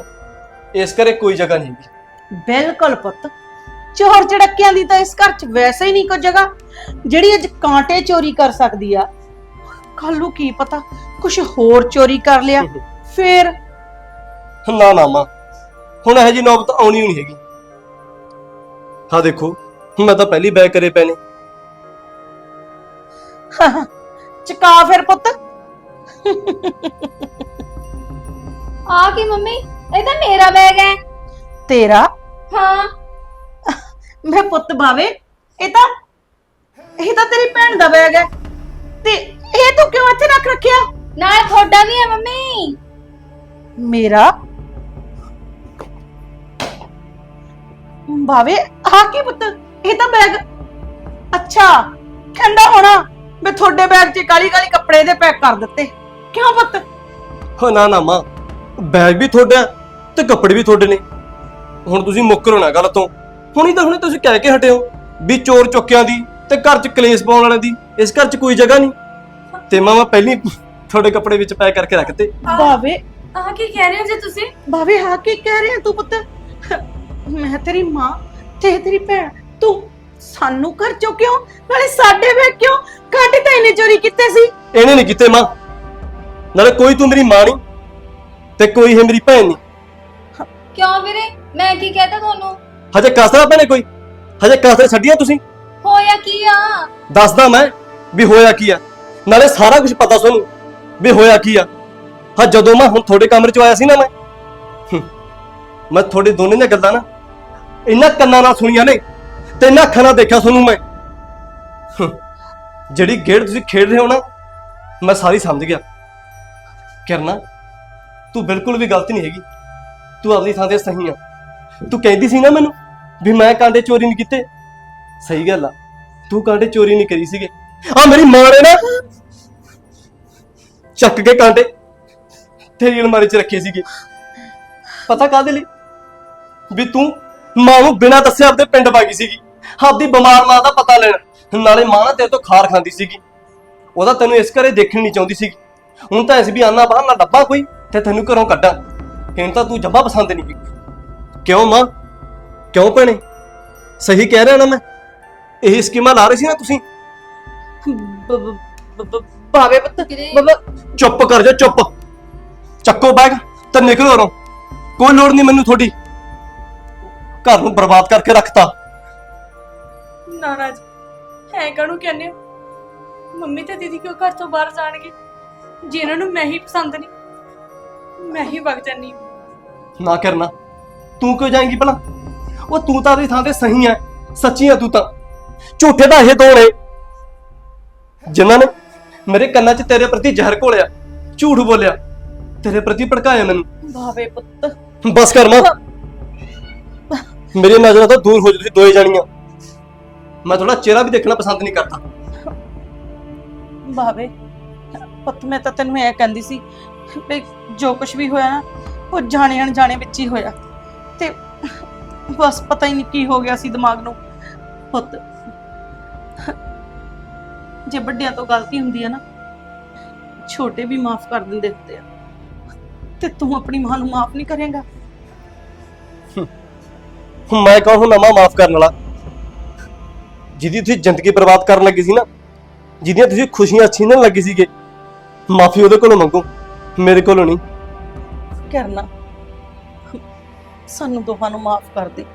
ਇਸ ਕਰੇ ਕੋਈ ਜਗ੍ਹਾ ਨਹੀਂ ਹੈਗੀ। ਬਿਲਕੁਲ ਪੁੱਤ। ਚੋਰ ਚੜੱਕਿਆਂ ਦੀ ਤਾਂ ਇਸ ਘਰ 'ਚ ਵੈਸੇ ਹੀ ਨਹੀਂ ਕੋਈ ਜਗ੍ਹਾ ਜਿਹੜੀ ਅੱਜ ਕਾਂਟੇ ਚੋਰੀ ਕਰ ਸਕਦੀ ਆ। ਕੱਲ ਨੂੰ ਕੀ ਪਤਾ ਕੁਝ ਹੋਰ ਚੋਰੀ ਕਰ ਲਿਆ ਫੇਰ? ਨਾ ਨਾ ਮਾਂ। ਹੁਣ ਇਹ ਜੀ ਨੌਬਤ ਆਉਣੀ ਹੋਣੀ ਹੈਗੀ। ਹਾਂ ਦੇਖੋ ਮੈਂ ਤਾਂ ਪਹਿਲੀ ਬੈਗ ਕਰੇ ਪਏ ਨੇ। ਚਕਾ ਫਿਰ ਪੁੱਤ। ਆ ਕੀ ਮੰਮੀ? ਇਹ ਤਾਂ ਮੇਰਾ ਬੈਗ ਹੈ। ਤੇਰਾ? ਹਾਂ। ਮੈਂ ਪੁੱਤ ਬਾਵੇ ਇਹ ਤਾਂ ਇਹ ਤਾਂ ਤੇਰੀ ਭੈਣ ਦਾ ਬੈਗ ਹੈ। ਤੇ ਇਹ ਤੂੰ ਕਿਉਂ ਇੱਥੇ ਰੱਖ ਰੱਖਿਆ? ਨਾਲ ਤੁਹਾਡਾ ਵੀ ਹੈ ਮੰਮੀ। ਮੇਰਾ? ਬਾਵੇ ਆ ਕੀ ਪੁੱਤ? ਇਹ ਤਾਂ ਬੈਗ ਅੱਛਾ ਠੰਡਾ ਹੋਣਾ। ਮੈਂ ਤੁਹਾਡੇ ਬੈਗ 'ਚ ਕਾਲੀ ਕਾਲੀ ਕੱਪੜੇ ਦੇ ਪੈਕ ਕਰ ਦਿੱਤੇ। ਕਿਉਂ ਪੁੱਤ? ਹੋ ਨਾ ਨਾ ਮਾਂ ਬੈਗ ਵੀ ਤੁਹਾਡਾ ਹੈ ਤੇ ਕੱਪੜੇ ਵੀ ਤੁਹਾਡੇ ਨੇ। ਹੁਣ ਤੁਸੀਂ ਮੁੱਕਰੋ ਨਾ ਗੱਲ ਤੋਂ। ਹੁਣੀ ਤਾਂ ਹੁਣੇ ਤੁਸੀਂ ਕਹਿ ਕੇ ਹਟੇ ਹੋ ਵੀ ਚੋਰ ਚੁੱਕਿਆਂ ਦੀ ਤੇ ਘਰ 'ਚ ਕਲੇਸ਼ ਪਾਉਣ ਵਾਲਿਆਂ ਦੀ। ਇਸ ਘਰ 'ਚ ਕੋਈ ਜਗ੍ਹਾ ਨਹੀਂ। ਤੇ ਮਾਂ ਮੈਂ ਪਹਿਲੀ ਤੁਹਾਡੇ ਕੱਪੜੇ ਵਿੱਚ ਪੈਕ ਕਰਕੇ ਰੱਖਤੇ। ਬਾਵੇ। ਆਹ ਕੀ ਕਹਿ ਰਹੇ ਹੋ ਜੀ ਤੁਸੀਂ? ਬਾਵੇ ਹਾਂ ਕੀ ਕਹਿ ਰਿਹਾ ਤੂੰ ਪੁੱਤ? ਮੈਂ ਤੇਰੀ ਮਾਂ ਤੇ ਤੇਰੀ ਭੈਣ। ਤੂੰ ਸਾਨੂੰ ਘਰ ਚੋਂ ਕਿਉਂ? ਨਾਲੇ ਸਾਡੇ ਬੈਗ ਕਿਉਂ? ਕਾਟੇ ਤਾਂ ਇਹਨੇ ਚੋਰੀ ਕੀਤੇ ਸੀ? ਇਹਨੇ ਨਹੀਂ ਕੀਤੇ ਮਾਂ। ਨਾਲੇ ਕੋਈ ਤੂੰ ਮੇਰੀ ਮਾਂ ਨਹੀਂ। ਤੇ ਕੋਈ ਹੈ ਮੇਰੀ ਭੈਣ ਨਹੀਂ। ਕਿਉਂ ਵੀਰੇ? ਮੈਂ ਕੀ ਕਹਤਾ ਤੁਹਾਨੂੰ? ਹਜੇ ਕਸਰਾ ਭੈਣੇ ਕੋਈ? ਹਜੇ ਕਸਰੇ ਛੱਡੀਆਂ ਤੁਸੀਂ? ਹੋਇਆ ਕੀ ਆ? ਦੱਸਦਾ ਮੈਂ ਵੀ ਹੋਇਆ ਕੀ ਆ। ਨਾਲੇ ਸਾਰਾ ਕੁਝ ਪਤਾ ਤੁਹਾਨੂੰ ਵੀ ਹੋਇਆ ਕੀ ਆ। ਹਾਂ ਜਦੋਂ ਮੈਂ ਹੁਣ ਤੁਹਾਡੇ ਕਮਰੇ 'ਚ ਆਇਆ ਸੀ ਨਾ ਮੈਂ ਹੂੰ, ਮੈਂ ਤੁਹਾਡੇ ਦੋਨੇ ਦੀਆਂ ਗੱਲਾਂ ਨਾ ਇੰਨਾ ਕੰਨਾਂ ਨਾਲ ਸੁਣੀਆਂ ਨੇ ਤੇ ਇੰਨਾ ਅੱਖਾਂ ਨਾਲ ਦੇਖਿਆ ਤੁਹਾਨੂੰ ਮੈਂ। ਹੂੰ, ਜਿਹੜੀ ਗੇੜ ਤੁਸੀਂ ਖੇਡ ਰਹੇ ਹੋ ਨਾ ਮੈਂ ਸਾਰੀ ਸਮਝ ਗਿਆ। ਕਿਰਨਾ ਤੂੰ ਬਿਲਕੁਲ ਵੀ ਗਲਤ ਨਹੀਂ ਹੈਗੀ। ਤੂੰ ਆਪਣੀ ਥਾਂ ਤੇ ਸਹੀ ਆ। ਤੂੰ ਕਹਿੰਦੀ ਸੀ ਨਾ ਮੈਨੂੰ ਵੀ ਮੈਂ ਕਾਂਡੇ ਚੋਰੀ ਨਹੀਂ ਕੀਤੇ। ਸਹੀ ਗੱਲ ਆ। ਤੂੰ ਕਾਂਡੇ ਚੋਰੀ ਨਹੀਂ ਕਰੀ ਸੀਗੇ। ਆ ਮੇਰੀ ਮਾਂ ਨੇ ਨਾ ਚੱਕ ਕੇ ਕਾਂਡੇ ਤੇਰੀ ਅਲਮਾਰੀ 'ਚ ਰੱਖੇ ਸੀਗੇ। ਪਤਾ ਕਾਹਦੇ ਲਈ? ਵੀ ਤੂੰ ਮਾਂ ਨੂੰ ਬਿਨਾਂ ਦੱਸੇ ਆਪਦੇ ਪਿੰਡ ਪਾ ਗਈ ਸੀਗੀ। ਆਪਦੀ ਬਿਮਾਰ ਮਾਂ ਦਾ ਪਤਾ ਲੈਣ। ਨਾਲੇ ਮਾਂ ਨਾ ਤੇਰੇ ਤੋਂ ਖਾਰ ਖਾਂਦੀ ਸੀਗੀ। ਉਹਦਾ ਤੈਨੂੰ ਇਸ ਘਰੇ ਦੇਖਣ ਨਹੀਂ ਚਾਹੁੰਦੀ ਸੀਗੀ। ਹੁਣ ਤਾਂ ਐਸ ਵੀ ਆਨਾ ਬਾਹਰ ਨਾ ਡੱਬਾ ਕੋਈ। ਤੇ ਤੈਨੂੰ ਘਰੋਂ ਕੱਢਾਂ। ਇਹਨੂੰ ਤਾਂ ਤੂੰ ਜੱਬਾ ਪਸੰਦ ਨਹੀਂ ਹੈਗੀ ਕਿਉਂ ਮਾਂ? ਕਿਉਂ ਭੈਣੇ? ਸਹੀ ਕਹਿ ਰਿਹਾ ਨਾ ਮੈਂ। ਇਹ ਸਕੀਮਾਂ ਲਾ ਰਹੇ ਸੀ ਨਾ ਤੁਸੀਂ। ਬਾਵੇ ਪੁੱਤ। ਵੀਰੇ ਬ- ਬ- ਚੁੱਪ ਕਰ ਜਾ ਚੁੱਪ। ਚੱਕੋ ਬੈਗ ਤੇ ਨਿਕਲੋ ਘਰੋਂ। ਕੋਈ ਲੋੜ ਨਹੀਂ ਮੈਨੂੰ ਤੁਹਾਡੀ। ਘਰ ਨੂੰ ਬਰਬਾਦ ਕਰਕੇ ਰੱਖਤਾ। ਨਾ ਨਾ ਜੀ ਹੈ ਕਾਹਨੂੰ ਕਹਿੰਦੇ ਹੋ? ਮੰਮੀ ਤੇ ਦੀਦੀ ਕਿਉਂ ਘਰ ਤੋਂ ਬਾਹਰ ਜਾਣਗੇ? ਜੇ ਇਹਨਾਂ ਨੂੰ ਮੈਂ ਹੀ ਪਸੰਦ ਨਹੀਂ। ਮੈਂ ਹੀ ਵਗ ਜਾਨੀ। ਨਾ ਕਰਨਾ। ਤੂੰ ਕਿਉਂ ਜਾਏਂਗੀ ਭਲਾ? ਉਹ ਤੂੰ ਤਾਂ ਆਪਣੀ ਥਾਂ ਤੇ ਸਹੀ ਐ। ਸੱਚੀ ਐ ਤੂੰ ਤਾਂ। ਝੂਠੇ ਤਾਂ ਇਹ ਦੋ ਨੇ। ਜਿਨ੍ਹਾਂ ਨੇ ਮੇਰੇ ਕੰਨਾਂ 'ਚ ਤੇਰੇ ਪ੍ਰਤੀ ਜ਼ਹਿਰ ਘੋਲਿਆ ਝੂਠ ਬੋਲਿਆ ਤੇਰੇ ਪ੍ਰਤੀ ਭੜਕਾਇਆ ਮੈਨੂੰ। ਬਾਵੇ ਪੁੱਤ। ਬਸ ਕਰ ਮਾਂ। ਮੇਰੀ ਨਜ਼ਰਾਂ ਤੋਂ ਦੂਰ ਹੋ ਜਾ ਤੁਸੀਂ ਦੋਏ ਜਾਣੀਆਂ। ਮੈਂ ਥੋੜਾ ਚਿਹਰਾ ਵੀ ਦੇਖਣਾ ਪਸੰਦ ਨਹੀਂ ਕਰਦਾ। ਬਾਵੇ ਪੁੱਤ ਮੈਂ ਤਾਂ ਤੈਨੂੰ ਇਹ ਕਹਿੰਦੀ ਸੀ ਵੀ ਜੋ ਕੁਝ ਵੀ ਹੋਇਆ ਨਾ, ਉਹ ਜਾਣੇ ਅਣਜਾਣੇ ਵਿੱਚ ਹੀ ਹੋਇਆ। ਤੇ ਬਸ ਪਤਾ ਹੀ ਨਹੀਂ ਕੀ ਹੋ ਗਿਆ ਸੀ ਦਿਮਾਗ ਨੂੰ। ਪੁੱਤ, ਜੇ ਵੱਡਿਆਂ ਤੋਂ ਗਲਤੀ ਹੁੰਦੀ ਹੈ ਨਾ, ਛੋਟੇ ਵੀ ਮਾਫ ਕਰ ਦਿੰਦੇ ਹੁੰਦੇ ਆ। ਤੇ ਤੂੰ ਆਪਣੀ ਮਾਂ ਨੂੰ ਮਾਫ ਨਹੀਂ ਕਰੇਗਾ? ਮੈਂ ਕੌਣ ਹੁਣ ਮਾਂ ਮਾਫ ਕਰਨ ਵਾਲਾ? ਜਿਹਦੀ ਤੁਸੀਂ ਜ਼ਿੰਦਗੀ ਬਰਬਾਦ ਕਰਨ ਲੱਗੀ ਸੀ ਨਾ, ਜਿਹਦੀਆਂ ਤੁਸੀਂ ਖੁਸ਼ੀਆਂ ਛੀਨਣ ਲੱਗੇ ਸੀਗੇ, ਮਾਫੀ ਉਹਦੇ ਕੋਲੋਂ ਮੰਗੋ। ਮੇਰੇ ਕੋਲੋਂ ਨਹੀਂ। ਕਰਨਾ ਸਾਨੂੰ ਦੋਹਾਂ ਨੂੰ ਮਾਫ ਕਰ ਦੇ।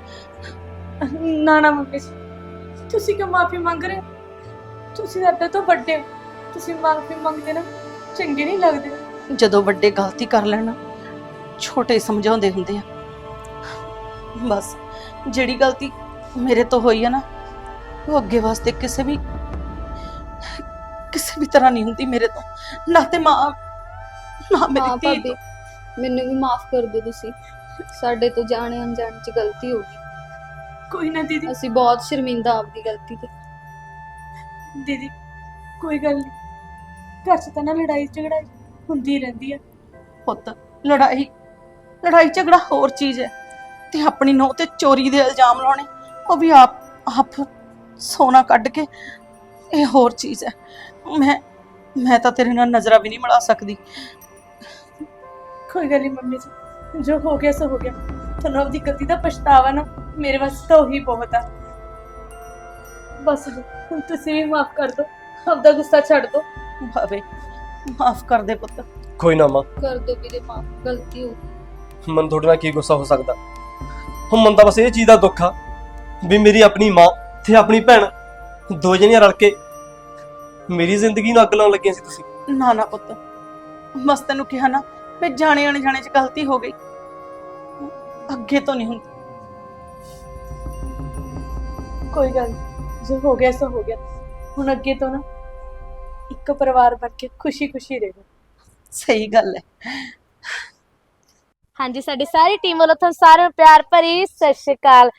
ਨਾ ਨਾ ਮੰਮੀ ਜੀ, ਤੁਸੀਂ ਕਿਉਂ ਮਾਫੀ ਮੰਗ ਰਹੇ ਹੋ? ਤੁਸੀਂ ਸਾਡੇ ਤੋਂ ਵੱਡੇ ਹੋ। ਤੁਸੀਂ ਮਾਫੀ ਮੰਗਦੇ ਨਾ, ਚੰਗੇ ਨਹੀਂ ਲੱਗਦੇ। ਜਦੋਂ ਵੱਡੇ ਗਲਤੀ ਕਰ ਲੈਣ ਛੋਟੇ ਸਮਝਾਉਂਦੇ ਹੁੰਦੇ ਆ। ਬਸ, ਜਿਹੜੀ ਗਲਤੀ ਮੇਰੇ ਤੋਂ ਹੋਈ ਆ ਨਾ, ਉਹ ਅੱਗੇ ਵਾਸਤੇ ਕਿਸੇ ਵੀ ਕਿਸੇ ਵੀ ਤਰ੍ਹਾਂ ਨਹੀਂ ਹੁੰਦੀ ਮੇਰੇ ਤੋਂ। ਨਾ ਤੇ ਮਾਂ ਨਾ ਹਾਂ ਮੇਰੀ ਧੀ ਭਾਬੀ ਮੈਨੂੰ ਵੀ ਮਾਫ ਕਰ ਦਿਓ ਤੁਸੀਂ। ਸਾਡੇ ਤੋਂ ਜਾਣੇ ਅਣਜਾਣੇ ਚ ਗਲਤੀ ਹੋ ਗਈ। ਕੋਈ ਨਾ ਦੀਦੀ। ਅਸੀਂ ਬਹੁਤ ਸ਼ਰਮਿੰਦਾ ਆਪਦੀ ਗਲਤੀ ਤੇ। ਦੀਦੀ ਕੋਈ ਗੱਲ ਨਹੀਂ। ਘਰ 'ਚ ਤਾਂ ਨਾ ਲੜਾਈ ਝਗੜਾ ਹੁੰਦੀ ਰਹਿੰਦੀ ਆ। ਪੁੱਤ ਲੜਾਈ ਲੜਾਈ ਝਗੜਾ ਹੋਰ ਚੀਜ਼ ਹੈ। ਤੇ ਆਪਣੀ ਨੌ ਤੇ ਚੋਰੀ ਦੇ ਇਲਜ਼ਾਮ ਲਾਉਣੇ ਉਹ ਵੀ ਆਪ ਆਪ ਸੋਨਾ ਕੱਢ ਕੇ ਇਹ ਹੋਰ ਚੀਜ਼ ਹੈ। ਮੈਂ ਮੈਂ ਤਾਂ ਤੇਰੇ ਨਾਲ ਨਜ਼ਰਾਂ ਵੀ ਨਹੀਂ ਮਿਲਾ ਸਕਦੀ। ਕੋਈ ਗੱਲ ਨਹੀਂ ਮੰਮੀ ਜੀ ਜੋ ਹੋ ਗਿਆ ਸੋ ਹੋ ਗਿਆ। ਤੁਹਾਨੂੰ ਆਪਦੀ ਗਲਤੀ ਦਾ ਪਛਤਾਵਾ ਨਾ ਮੇਰੇ ਵਾਸਤੇ ਤਾਂ ਉਹੀ ਬਹੁਤ ਆ। ਬਸ ਜੀ ਹੁਣ ਤੁਸੀਂ ਵੀ ਮਾਫ ਕਰ ਦਿਓ ਆਪਦਾ ਗੁੱਸਾ ਛੱਡ ਦਿਓ। ਭਾਵੇਂ ਮਾਫ ਕਰ ਦੇ ਪੁੱਤ। ਕੋਈ ਨਾ ਮਾਂ। ਕਰ ਦਿਓ ਵੀਰੇ ਮਾਫ ਗਲਤੀ ਹੋ ਗਈ। ਮਨ ਤੁਹਾਡੇ ਨਾਲ ਕੀ ਗੁੱਸਾ ਹੋ ਸਕਦਾ? ਹੁਣ ਮਨ ਤਾਂ ਬਸ ਇਹ ਚੀਜ਼ ਦਾ ਦੁੱਖ ਆ ਵੀ ਮੇਰੀ ਆਪਣੀ ਮਾਂ ਤੇ ਆਪਣੀ ਭੈਣ ਦੋ ਜਣੀਆਂ ਰਲ ਕੇ ਮੇਰੀ ਜ਼ਿੰਦਗੀ ਨੂੰ ਅੱਗ ਲਾਉਣ ਲੱਗੀਆਂ ਸੀ ਤੁਸੀਂ। ਨਾ ਨਾ ਪੁੱਤ। ਬਸ ਤੈਨੂੰ ਕਿਹਾ ਨਾ ਮੈਂ ਜਾਣੇ ਅਣਜਾਣੇ ਚ ਗਲਤੀ ਹੋ ਗਈ। ਅੱਗੇ ਤੋਂ ਨਹੀਂ ਹੁੰਦੀ। ਕੋਈ ਗੱਲ ਨਹੀਂ, ਜੋ ਹੋ ਗਿਆ ਸੋ ਹੋ ਗਿਆ। ਹੁਣ ਅੱਗੇ ਤੋਂ ਨਾ ਇੱਕ ਪਰਿਵਾਰ ਬਣ ਕੇ ਖੁਸ਼ੀ-ਖੁਸ਼ੀ ਰਹੋ। ਸਹੀ ਗੱਲ ਹੈ। ਹਾਂਜੀ, ਸਾਡੀ ਸਾਰੀ ਟੀਮ ਵੱਲੋਂ ਤੁਹਾਨੂੰ ਸਾਰਿਆਂ ਨੂੰ ਪਿਆਰ ਭਰੀ ਸਤਿ ਸ਼੍ਰੀ ਅਕਾਲ।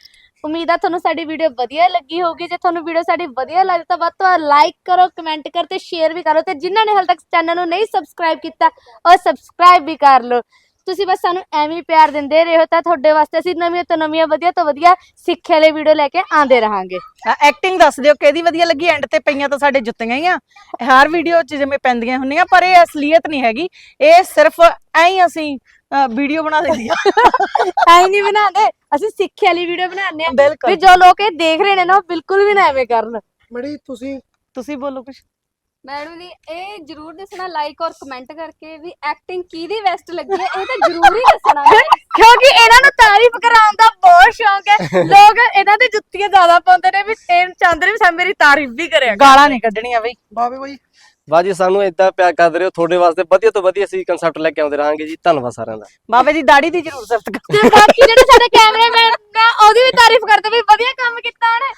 ਉਮੀਦ ਆ ਤੁਹਾਨੂੰ ਸਾਡੀ ਵੀਡੀਓ ਵਧੀਆ ਲੱਗੀ ਹੋਊਗੀ। ਜੇ ਤੁਹਾਨੂੰ ਵੀਡੀਓ ਸਾਡੀ ਵਧੀਆ ਲੱਗਦੀ ਤਾਂ ਵੱਧ ਤੋਂ ਵੱਧ ਲਾਈਕ ਕਰੋ ਕਮੈਂਟ ਕਰੋ ਤੇ ਸ਼ੇਅਰ ਵੀ ਕਰੋ ਤੇ ਜਿਨ੍ਹਾਂ ਨੇ ਹਾਲੇ ਤੱਕ ਚੈਨਲ ਨੂੰ ਨਹੀਂ ਸਬਸਕ੍ਰਾਈਬ ਕੀਤਾ, ਉਹ ਸਬਸਕ੍ਰਾਈਬ ਵੀ ਕਰ ਲਓ। ਤੁਸੀਂ ਬਸ ਸਾਨੂੰ ਐਵੇਂ ਹੀ ਪਿਆਰ ਦਿੰਦੇ ਰਹੋ ਤਾਂ ਤੁਹਾਡੇ ਵਾਸਤੇ ਅਸੀਂ ਨਵੀਆਂ ਤੋਂ ਨਵੀਆਂ ਵਧੀਆ ਤੋਂ ਵਧੀਆ ਸਿੱਖਿਆ ਵਾਲੇ ਵੀਡੀਓ ਲੈ ਕੇ ਆਉਂਦੇ ਰਹਾਂਗੇ। ਐਕਟਿੰਗ ਦੱਸ ਦਿਓ ਕਿਹਦੀ ਵਧੀਆ ਲੱਗੀ? ਐਂਡ ਤੇ ਪਈਆਂ ਤਾਂ ਸਾਡੇ ਜੁੱਤੀਆਂ ਹੀ ਆ। ਹਰ ਵੀਡੀਓ 'ਚ ਜਿਵੇਂ ਪੈਂਦੀਆਂ ਹੁੰਦੀਆਂ ਪਰ ਇਹ ਅਸਲੀਅਤ ਨਹੀਂ ਹੈਗੀ। ਇਹ ਸਿਰਫ ਐਂ ਹੀ ਅਸੀਂ ਵੀਡੀਓ ਬਣਾ ਦਿੰਦੀ ਆ ਐਂ ਨਹੀਂ ਬਣਾਉਂਦੇ ਅਸੀਂ ਸਿੱਖਿਆ ਵਾਲੀ ਵੀਡੀਓ ਬਣਾਉਂਦੇ ਆ ਬਿਲਕੁਲ। ਵੀ ਜੋ ਲੋਕ ਇਹ ਦੇਖ ਰਹੇ ਨੇ ਨਾ ਉਹ ਬਿਲਕੁਲ ਵੀ ਨਾ ਐਵੇਂ ਕਰਨ। ਮੜੀ ਤੁਸੀਂ ਤੁਸੀਂ ਬੋਲੋ ਕੁਝ ਮੈਡਮ ਜੀ ਇਹ ਜਰੂਰ ਦੱਸਣਾ ਲਾਈਕ ਔਰ ਕਮੈਂਟ ਕਰਕੇ ਵੀ ਐਕਟਿੰਗ ਕਿਹਦੀ ਬੈਸਟ ਲੱਗੀ ਹੈ ਇਹ ਤਾਂ ਜ਼ਰੂਰ ਹੀ ਦੱਸਣਾ ਹੈ। ਕਿਉਂਕਿ ਇਹਨਾਂ ਨੂੰ ਤਾਰੀਫ ਕਰਾਉਣ ਦਾ ਬਹੁਤ ਸ਼ੌਂਕ ਹੈ। ਲੋਕ ਇਹਨਾਂ ਦੀ ਜੁੱਤੀਆਂ ਜ਼ਿਆਦਾ ਪਾਉਂਦੇ ਨੇ ਵੀ ਇਹ ਚਾਹੁੰਦੇ ਨੇ ਵੀ ਸਭ ਮੇਰੀ ਤਾਰੀਫ ਵੀ ਕਰਿਆ ਗਾਲਾਂ ਨਹੀਂ ਕੱਢਣੀਆਂ ਬਈ। ਬਾਵੇ ਬਾਈ। ਬਾਜੀ ਸਾਨੂੰ ਇਦਾਂ ਪਿਆਰ ਕਰਦੇ ਰਹੋ। ਤੁਹਾਡੇ ਵਾਸਤੇ ਵਧੀਆ ਤੋਂ ਵਧੀਆ ਅਸੀਂ ਕਨਸੈਪਟ ਲੈ ਕੇ ਆਉਂਦੇ ਰਹਾਂਗੇ ਜੀ। ਧੰਨਵਾਦ ਸਾਰਿਆਂ ਦਾ। ਬਾਬੇ ਦੀ ਦਾੜੀ ਦੀ ਜ਼ਰੂਰ ਸਿਫਤ ਕਰ। ਤੇ ਬਾਕੀ ਜਿਹੜੇ ਸਾਡੇ ਕੈਮਰਾਮੈਨ ਨੇ ਉਹਦੀ ਵੀ ਤਾਰੀਫ ਕਰਦੇ ਵੀ ਵਧੀਆ ਕੰਮ ਕੀਤਾ ਉਹਨੇ।